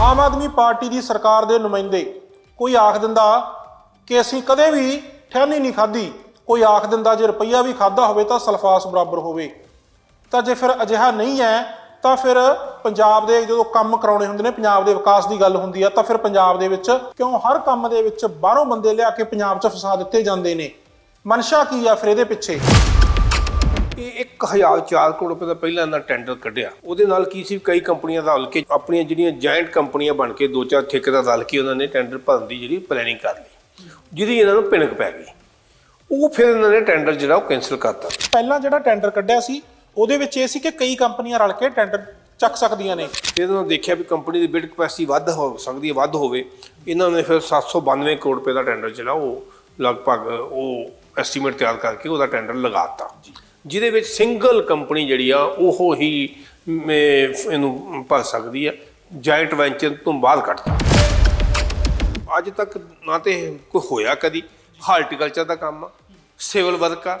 ਆਮ Aadmi party ਦੀ ਸਰਕਾਰ ਦੇ ਨੁਮਾਇੰਦੇ ਕੋਈ ਆਖ ਦਿੰਦਾ ਕਿ ਅਸੀਂ ਕਦੇ ਵੀ ਠਹਿਰਨੀ ਨਹੀਂ ਖਾਧੀ, ਕੋਈ ਆਖ ਦਿੰਦਾ ਜੇ ਰੁਪਈਆ ਵੀ ਖਾਦਾ ਹੋਵੇ ਤਾਂ ਸਲਫਾਸ ਬਰਾਬਰ ਹੋਵੇ। ਤਾਂ ਜੇ ਫਿਰ ਅਜਿਹਾ ਨਹੀਂ ਹੈ, ਤਾਂ ਫਿਰ ਪੰਜਾਬ ਦੇ ਜਦੋਂ ਕੰਮ ਕਰਾਉਣੇ ਹੁੰਦੇ ਨੇ, ਪੰਜਾਬ ਦੇ ਵਿਕਾਸ ਦੀ ਗੱਲ ਹੁੰਦੀ ਆ, ਤਾਂ ਫਿਰ ਪੰਜਾਬ ਦੇ ਵਿੱਚ ਕਿਉਂ ਹਰ ਕੰਮ ਦੇ ਵਿੱਚ ਬਾਹਰੋਂ ਬੰਦੇ ਲਿਆ ਕੇ ਪੰਜਾਬ 'ਚ ਫਸਾ ਦਿੱਤੇ ਜਾਂਦੇ ਨੇ? ਮਨਸ਼ਾ ਕੀ ਆ ਫਿਰ ਇਹਦੇ ਪਿੱਛੇ? 1004 ਕਰੋੜ ਰੁਪਏ ਦਾ ਪਹਿਲਾਂ ਇਹਨਾਂ ਟੈਂਡਰ ਕੱਢਿਆ। ਉਹਦੇ ਨਾਲ ਕੀ ਸੀ? ਕਈ ਕੰਪਨੀਆਂ ਦਾ ਰਲ ਕੇ ਆਪਣੀਆਂ ਜਿਹੜੀਆਂ ਜਾਇੰਟ ਕੰਪਨੀਆਂ ਬਣ ਕੇ ਦੋ ਚਾਰ ਠੇਕੇਦਾਰ ਰਲ ਕੇ ਉਹਨਾਂ ਨੇ ਟੈਂਡਰ ਭਰਨ ਦੀ ਜਿਹੜੀ ਪਲੈਨਿੰਗ ਕਰ ਲਈ ਜਿਹਦੀ ਇਹਨਾਂ ਨੂੰ ਭਿਣਕ ਪੈ ਗਈ। ਉਹ ਫਿਰ ਇਹਨਾਂ ਨੇ ਟੈਂਡਰ ਜਿਹੜਾ ਉਹ ਕੈਨਸਲ ਕਰਤਾ। ਪਹਿਲਾਂ ਜਿਹੜਾ ਟੈਂਡਰ ਕੱਢਿਆ ਸੀ ਉਹਦੇ ਵਿੱਚ ਇਹ ਸੀ ਕਿ ਕਈ ਕੰਪਨੀਆਂ ਰਲ ਕੇ ਟੈਂਡਰ ਚੱਕ ਸਕਦੀਆਂ ਨੇ। ਫਿਰ ਇਹਨਾਂ ਨੇ ਦੇਖਿਆ ਵੀ ਕੰਪਨੀ ਦੀ ਬਿਡ ਕਪੈਸਿਟੀ ਵੱਧ ਹੋ ਸਕਦੀ ਹੈ ਵੱਧ ਹੋਵੇ। ਇਹਨਾਂ ਨੇ ਫਿਰ 792 ਕਰੋੜ ਰੁਪਏ ਦਾ ਟੈਂਡਰ ਜਿਹੜਾ ਉਹ ਲਗਭਗ ਉਹ ਐਸਟੀਮੇਟ ਤਿਆਰ ਕਰਕੇ ਉਹਦਾ ਟੈਂਡਰ ਲਗਾਤਾ ਜਿਹਦੇ ਵਿੱਚ ਸਿੰਗਲ ਕੰਪਨੀ ਜਿਹੜੀ ਆ, ਉਹ ਹੀ ਇਹਨੂੰ ਭਰ ਸਕਦੀ ਆ। ਜਾਇੰਟ ਵੈਂਚਰ ਤੋਂ ਬਾਹਰ ਕੱਢਤਾ ਅੱਜ ਤੱਕ ਨਾ ਤੇ ਕੋਈ ਹੋਇਆ ਕਦੀ। ਹਾਰਟੀਕਲਚਰ ਦਾ ਕੰਮ ਆ ਸਿਵਲ ਵਰਕ ਆ।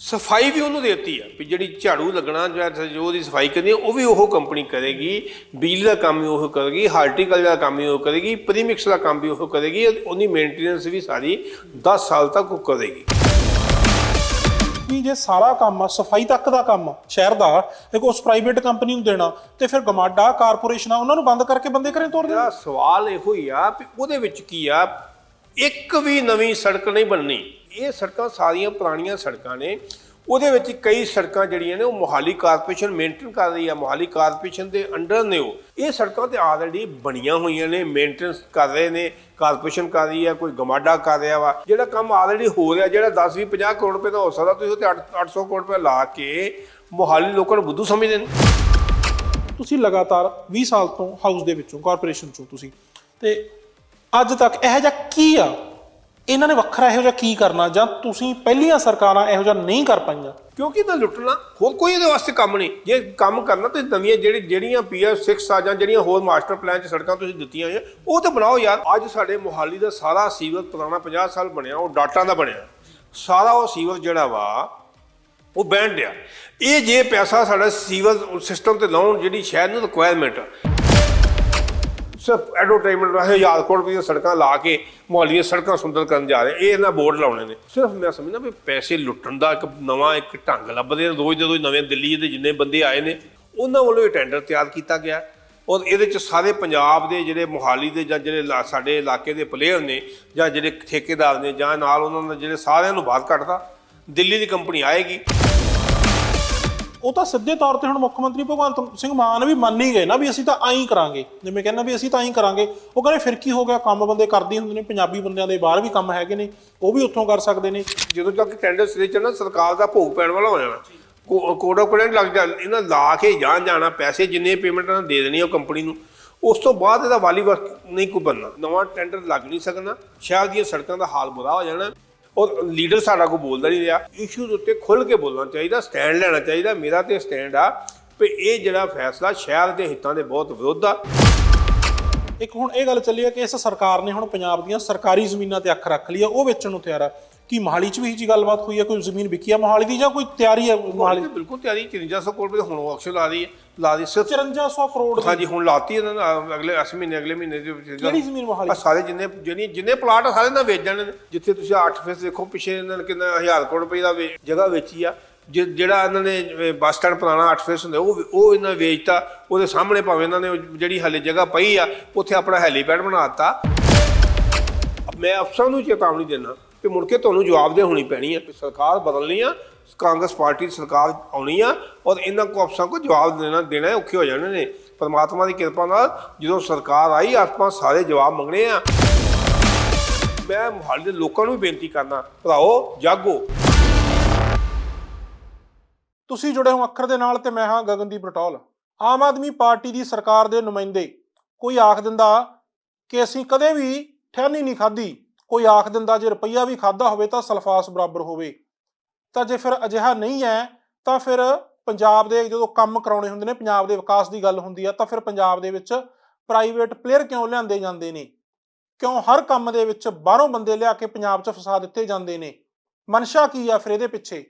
ਸਫ਼ਾਈ ਵੀ ਉਹਨੂੰ ਦੇਤੀ ਆ ਵੀ ਜਿਹੜੀ ਝਾੜੂ ਲੱਗਣਾ ਜਾਂ ਜੋ ਉਹਦੀ ਸਫ਼ਾਈ ਕਰਨੀ ਉਹ ਵੀ ਉਹ ਕੰਪਨੀ ਕਰੇਗੀ। ਬਿਜਲੀ ਦਾ ਕੰਮ ਵੀ ਉਹ ਕਰੇਗੀ ਹਾਰਟੀਕਲਚਰ ਦਾ ਕੰਮ ਵੀ ਉਹ ਕਰੇਗੀ ਪ੍ਰੀਮਿਕਸ ਦਾ ਕੰਮ ਵੀ ਉਹ ਕਰੇਗੀ, ਉਹਦੀ ਮੇਨਟੇਨੈਂਸ ਵੀ ਸਾਰੀ 10 ਸਾਲ ਤੱਕ ਉਹ ਕਰੇਗੀ। ਕਿ ਜੇ ਸਾਰਾ ਕੰਮ ਆ ਸਫ਼ਾਈ ਤੱਕ ਦਾ ਕੰਮ ਆ, ਸ਼ਹਿਰ ਦਾ ਇੱਕ ਉਸ ਪ੍ਰਾਈਵੇਟ ਕੰਪਨੀ ਨੂੰ ਦੇਣਾ ਤੇ ਫਿਰ ਗਮਾਡਾ ਕਾਰਪੋਰੇਸ਼ਨਾਂ ਉਹਨਾਂ ਨੂੰ ਬੰਦ ਕਰਕੇ ਬੰਦੇ ਘਰੇ ਤੋਰ ਦੇਣਾ। ਸਵਾਲ ਇਹੋ ਹੀ ਆ ਵੀ ਉਹਦੇ ਵਿੱਚ ਕੀ ਆ? ਇੱਕ ਵੀ ਨਵੀਂ ਸੜਕ ਨਹੀਂ ਬਣਨੀ। ਇਹ ਸੜਕਾਂ ਸਾਰੀਆਂ ਪੁਰਾਣੀਆਂ ਸੜਕਾਂ ਨੇ। ਉਹਦੇ ਵਿੱਚ ਕਈ ਸੜਕਾਂ ਜਿਹੜੀਆਂ ਨੇ ਉਹ ਮੋਹਾਲੀ ਕਾਰਪੋਰੇਸ਼ਨ ਮੇਨਟੇਨ ਕਰ ਰਹੀ ਆ, ਮੋਹਾਲੀ ਕਾਰਪੋਰੇਸ਼ਨ ਦੇ ਅੰਡਰ ਨੇ ਉਹ। ਇਹ ਸੜਕਾਂ ਤੇ ਆਲਰੇਡੀ ਬਣੀਆਂ ਹੋਈਆਂ ਨੇ, ਮੇਨਟੇਨੈਂਸ ਕਰ ਰਹੇ ਨੇ, ਕਾਰਪੋਰੇਸ਼ਨ ਕਰ ਰਹੀ ਆ, ਕੋਈ ਗਮਾਡਾ ਕਰ ਰਿਹਾ ਵਾ। ਜਿਹੜਾ ਕੰਮ ਆਲਰੇਡੀ ਹੋ ਰਿਹਾ, ਜਿਹੜਾ 10 20 50 ਕਰੋੜ ਰੁਪਏ ਦਾ ਹੋ ਸਕਦਾ, ਤੁਸੀਂ ਉਹ ਤੇ 800 ਕਰੋੜ ਰੁਪਏ ਲਾ ਕੇ ਮੋਹਾਲੀ ਲੋਕਾਂ ਨੂੰ ਬੁੱਧੂ ਸਮਝਦੇ ਨੇ। ਤੁਸੀਂ ਲਗਾਤਾਰ 20 ਸਾਲ ਤੋਂ ਹਾਊਸ ਦੇ ਵਿੱਚੋਂ, ਕਾਰਪੋਰੇਸ਼ਨ ਚੋਂ ਤੁਸੀਂ। ਤੇ ਅੱਜ ਤੱਕ ਇਹੋ ਜਿਹਾ ਕੀ ਆ ਇਹਨਾਂ ਨੇ ਵੱਖਰਾ ਇਹੋ ਜਿਹਾ ਕੀ ਕਰਨਾ ਜਾਂ ਤੁਸੀਂ ਪਹਿਲੀਆਂ ਸਰਕਾਰਾਂ ਇਹੋ ਜਿਹਾ ਨਹੀਂ ਕਰ ਪਾਈਆਂ? ਕਿਉਂਕਿ ਇਹਦਾ ਲੁੱਟਣਾ, ਹੋਰ ਕੋਈ ਇਹਦੇ ਵਾਸਤੇ ਕੰਮ ਨਹੀਂ। ਜੇ ਕੰਮ ਕਰਨਾ ਤੇ ਨਵੀਆਂ ਜਿਹੜੀ ਜਿਹੜੀਆਂ ਪੀਆਰ 6 ਆ ਜਾਂ ਜਿਹੜੀਆਂ ਹੋਰ ਮਾਸਟਰ ਪਲਾਨ ਚ ਸੜਕਾਂ ਤੁਸੀਂ ਦਿੱਤੀਆਂ ਹੋਈਆਂ, ਉਹ ਤਾਂ ਬਣਾਓ ਯਾਰ। ਅੱਜ ਸਾਡੇ ਮੁਹਾਲੀ ਦਾ ਸਾਰਾ ਸੀਵਰ ਪੁਰਾਣਾ 50 ਸਾਲ ਬਣਿਆ, ਉਹ ਡਾਟਾ ਦਾ ਬਣਿਆ। ਸਾਰਾ ਉਹ ਸੀਵਰ ਜਿਹੜਾ ਵਾ, ਉਹ ਬੈਂਡ ਆ ਇਹ ਜੇ ਪੈਸਾ ਸਾਡਾ ਸੀਵਰ ਸਿਸਟਮ ਤੇ ਲਾਉਣ, ਜਿਹੜੀ ਸ਼ਹਿਰ ਨੂੰ ਰਿਕੁਆਇਰਮੈਂਟ ਆ ਸਿਰਫ ਐਡਵਰਟਾਈਜ਼ਮੈਂਟ ਰਾਹੀਂ ਯਾਦਕੋਟ ਕਰੋੜ ਦੀਆਂ ਸੜਕਾਂ ਲਾ ਕੇ ਮੁਹੱਲੇ ਦੀਆਂ ਸੜਕਾਂ ਸੁੰਦਰ ਕਰਨ ਜਾ ਰਹੇ। ਇਹ ਇਹਨਾਂ ਬੋਰਡ ਲਾਉਣੇ ਨੇ। ਸਿਰਫ ਮੈਂ ਸਮਝਦਾ ਵੀ ਪੈਸੇ ਲੁੱਟਣ ਦਾ ਇੱਕ ਨਵਾਂ ਇੱਕ ਢੰਗ ਲੱਭਦੇ ਨੇ। ਰੋਜ਼ ਦੇ ਰੋਜ਼ ਨਵੇਂ ਦਿੱਲੀ ਦੇ ਜਿੰਨੇ ਬੰਦੇ ਆਏ ਨੇ, ਉਹਨਾਂ ਵੱਲੋਂ ਇਹ ਟੈਂਡਰ ਤਿਆਰ ਕੀਤਾ ਗਿਆ। ਔਰ ਇਹਦੇ ਚ ਸਾਰੇ ਪੰਜਾਬ ਦੇ ਜਿਹੜੇ ਮੁਹਾਲੀ ਦੇ ਜਾਂ ਜਿਹੜੇ ਲਾ- ਸਾਡੇ ਇਲਾਕੇ ਦੇ ਪਲੇਅਰ ਨੇ ਜਾਂ ਜਿਹੜੇ ਠੇਕੇਦਾਰ ਨੇ ਜਾਂ ਨਾਲ ਉਹਨਾਂ ਦੇ ਜਿਹੜੇ ਸਾਰਿਆਂ ਨੂੰ ਬਾਹਰ ਕੱਟਦਾ ਦਿੱਲੀ ਦੀ ਕੰਪਨੀ ਆਏਗੀ। ਉਹ ਤਾਂ ਸਿੱਧੇ ਤੌਰ ਤੇ ਹੁਣ ਮੁੱਖ ਮੰਤਰੀ ਭਗਵੰਤ ਸਿੰਘ ਮਾਨ ਵੀ ਮੰਨ ਹੀ ਗਏ ਨਾ ਵੀ ਅਸੀਂ ਤਾਂ ਐਂ ਹੀ ਕਰਾਂਗੇ। ਜਿਵੇਂ ਕਹਿੰਦਾ ਵੀ ਅਸੀਂ ਤਾਂ ਐਂ ਹੀ ਕਰਾਂਗੇ। ਉਹ ਕਹਿੰਦੇ ਫਿਰ ਕੀ ਹੋ ਗਿਆ? ਕੰਮ ਬੰਦੇ ਕਰਦੇ ਹੁੰਦੇ ਨੇ, ਪੰਜਾਬੀ ਬੰਦਿਆਂ ਦੇ ਬਾਹਰ ਵੀ ਕੰਮ ਹੈਗੇ ਨੇ, ਉਹ ਵੀ ਉੱਥੋਂ ਕਰ ਸਕਦੇ ਨੇ। ਜਦੋਂ ਤੱਕ ਟੈਂਡਰ ਸਿਰੇ ਚੱਲਣਾ ਸਰਕਾਰ ਦਾ ਭੋਗ ਪੈਣ ਵਾਲਾ ਹੋ ਜਾਣਾ ਕੋਡ ਆਫ ਕੰਡਕਟ ਲੱਗ ਜਾ, ਇਹਨਾਂ ਲਾ ਕੇ ਜਾਣ ਜਾਣਾ, ਪੈਸੇ ਜਿੰਨੇ ਪੇਮੈਂਟ ਨਾਲ ਦੇ ਦੇਣੀ ਉਹ ਕੰਪਨੀ ਨੂੰ, ਉਸ ਤੋਂ ਬਾਅਦ ਇਹਦਾ ਵਾਲੀ ਵਰਕ ਨਹੀਂ ਕੋਈ ਬਣਨਾ। ਨਵਾਂ ਟੈਂਡਰ ਲੱਗ ਨਹੀਂ ਸਕਣਾ, ਸ਼ਹਿਰ ਦੀਆਂ ਸੜਕਾਂ ਦਾ ਹਾਲ ਬੁਰਾ ਹੋ ਜਾਣਾ। ਔਰ ਲੀਡਰ ਸਾਡਾ ਕੋ ਬੋਲਦਾ ਨਹੀਂ ਰਿਹਾ। ਇਸ਼ੂਜ਼ ਉੱਤੇ ਖੁੱਲ ਕੇ ਬੋਲਣਾ ਚਾਹੀਦਾ ਸਟੈਂਡ ਲੈਣਾ ਚਾਹੀਦਾ। ਮੇਰਾ ਤੇ ਸਟੈਂਡ ਆ ਵੀ ਇਹ ਜਿਹੜਾ ਫੈਸਲਾ ਸ਼ਹਿਰ ਦੇ ਹਿੱਤਾਂ ਦੇ ਬਹੁਤ ਵਿਰੁੱਧ ਆ। ਇੱਕ ਹੁਣ ਇਹ ਗੱਲ ਚੱਲੀ ਆ ਕਿ ਇਸ ਸਰਕਾਰ ਨੇ ਹੁਣ ਪੰਜਾਬ ਦੀਆਂ ਸਰਕਾਰੀ ਜ਼ਮੀਨਾਂ ਤੇ ਅੱਖ ਰੱਖ ਲਈ ਆ, ਉਹ ਵੇਚਣ ਨੂੰ ਤਿਆਰ ਆ। ਕੀ ਮੋਹਾਲੀ 'ਚ ਵੀ ਇਹ ਜੀ ਗੱਲਬਾਤ ਹੋਈ ਹੈ? ਕੋਈ ਜ਼ਮੀਨ ਵਿਕੀ ਆ ਮੋਹਾਲੀ ਦੀ ਜਾਂ ਕੋਈ ਤਿਆਰੀ ਹੈ ਮੋਹਾਲੀ? ਹਾਲੀ ਬਿਲਕੁਲ ਤਿਆਰੀ 5300 ਕਰੋੜ ਰੁਪਏ ਹੁਣ ਆਕਸ਼ਨ ਲਾ ਰਹੀ ਹੈ ਲਾ ਦੀ ਸਿਰਫ 5400 ਕਰੋੜ ਦੀ। ਹਾਂਜੀ ਹੁਣ ਲਾਤੀ ਇਹਨਾਂ ਨੇ ਅਹ ਅਗਲੇ ਇਸ ਮਹੀਨੇ ਅਗਲੇ ਮਹੀਨੇ ਦੇ ਵਿੱਚ ਕਿਹੜੀ ਜ਼ਮੀਨ ਮੋਹਾਲੀ? ਸਾਰੇ ਜਿੰਨੇ ਜਿਹੜੀਆਂ ਜਿੰਨੇ ਪਲਾਟ ਆ ਸਾਰੇ ਨਾਲ ਵੇਚ ਜਾਣੇ ਨੇ। ਜਿੱਥੇ ਤੁਸੀਂ 8 ਫੇਸ ਦੇਖੋ ਪਿੱਛੇ ਇਹਨਾਂ ਨੇ ਕਿੰਨਾ 1000 ਕਰੋੜ ਰੁਪਏ ਦਾ ਵੇ- ਜਗ੍ਹਾ ਵੇਚੀ ਆ। ਜਿ- ਜਿਹੜਾ ਇਹਨਾਂ ਨੇ ਅਹ, ਬੱਸ ਸਟੈਂਡ ਪੁਰਾਣਾ 8 ਫੇਸ ਹੁੰਦਾ ਉਹ ਉਹ ਇਹਨਾਂ ਨੇ ਵੇਚਤਾ। ਉਹਦੇ ਸਾਹਮਣੇ ਭਾਵੇਂ ਇਹਨਾਂ ਨੇ ਉਹ ਜਿਹੜੀ ਹਲੇ ਜਗ੍ਹਾ ਪਈ ਆ ਉੱਥੇ ਆਪਣਾ ਹੈਲੀਪੈਡ ਬਣਾਤਾ ਮੈਂ ਅਫਸਰਾਂ ਨੂੰ ਚੇਤਾਵਨੀ ਦਿੰਦਾ ਕਿ ਮੁੜ ਕੇ ਤੁਹਾਨੂੰ ਜਵਾਬਦੇਹ ਹੋਣੀ ਪੈਣੀ ਹੈ ਕਿ ਸਰਕਾਰ ਬਦਲਣੀ ਆ, ਕਾਂਗਰਸ ਪਾਰਟੀ ਸਰਕਾਰ ਆਉਣੀ ਆ ਔਰ ਇਹਨਾਂ ਕੋ ਅਫਸਰਾਂ ਕੋ ਜਵਾਬ ਦੇਣਾ ਦੇਣਾ ਔਖੇ ਹੋ ਜਾਣੇ ਨੇ। ਪਰਮਾਤਮਾ ਦੀ ਕਿਰਪਾ ਨਾਲ ਜਦੋਂ ਸਰਕਾਰ ਆਈ, ਆਪਾਂ ਸਾਰੇ ਜਵਾਬ ਮੰਗਣੇ ਆ। ਮੈਂ ਮੁਹਾਲੀ ਦੇ ਲੋਕਾਂ ਨੂੰ ਵੀ ਬੇਨਤੀ ਕਰਨਾ ਭਰਾਓ ਜਾਗੋ। ਤੁਸੀਂ ਜੁੜੇ ਹੋ ਅੱਖਰ ਦੇ ਨਾਲ ਤੇ ਮੈਂ ਹਾਂ ਗਗਨਦੀਪ ਰਟੌਲ। ਆਮ ਆਦਮੀ ਪਾਰਟੀ ਦੀ ਸਰਕਾਰ ਦੇ ਨੁਮਾਇੰਦੇ। ਕੋਈ ਆਖ ਦਿੰਦਾ ਕਿ ਅਸੀਂ ਕਦੇ ਵੀ ਠਹਿਰਨੀ ਨਹੀਂ ਖਾਧੀ। ਕੋਈ ਆਖ ਦਿੰਦਾ ਜੇ ਰੁਪਈਆ ਵੀ ਖਾਦਾ ਹੋਵੇ ਤਾਂ ਸਲਫਾਸ ਬਰਾਬਰ ਹੋਵੇ। ਤਾਂ ਜੇ ਫਿਰ ਅਜਿਹਾ ਨਹੀਂ ਹੈ, ਤਾਂ ਫਿਰ ਪੰਜਾਬ ਦੇ ਜਦੋਂ ਕੰਮ ਕਰਾਉਣੇ ਹੁੰਦੇ ਨੇ, ਪੰਜਾਬ ਦੇ ਵਿਕਾਸ ਦੀ ਗੱਲ ਹੁੰਦੀ ਆ, ਤਾਂ ਫਿਰ ਪੰਜਾਬ ਦੇ ਵਿੱਚ ਪ੍ਰਾਈਵੇਟ ਪਲੇਅਰ ਕਿਉਂ ਲਿਆਂਦੇ ਜਾਂਦੇ ਨੇ? ਕਿਉਂ ਹਰ ਕੰਮ ਦੇ ਵਿੱਚ ਬਾਹਰੋਂ ਬੰਦੇ ਲਿਆ ਕੇ ਪੰਜਾਬ 'ਚ ਫਸਾ ਦਿੱਤੇ ਜਾਂਦੇ ਨੇ? ਮਨਸ਼ਾ ਕੀ ਆ ਫਿਰ ਇਹਦੇ ਪਿੱਛੇ?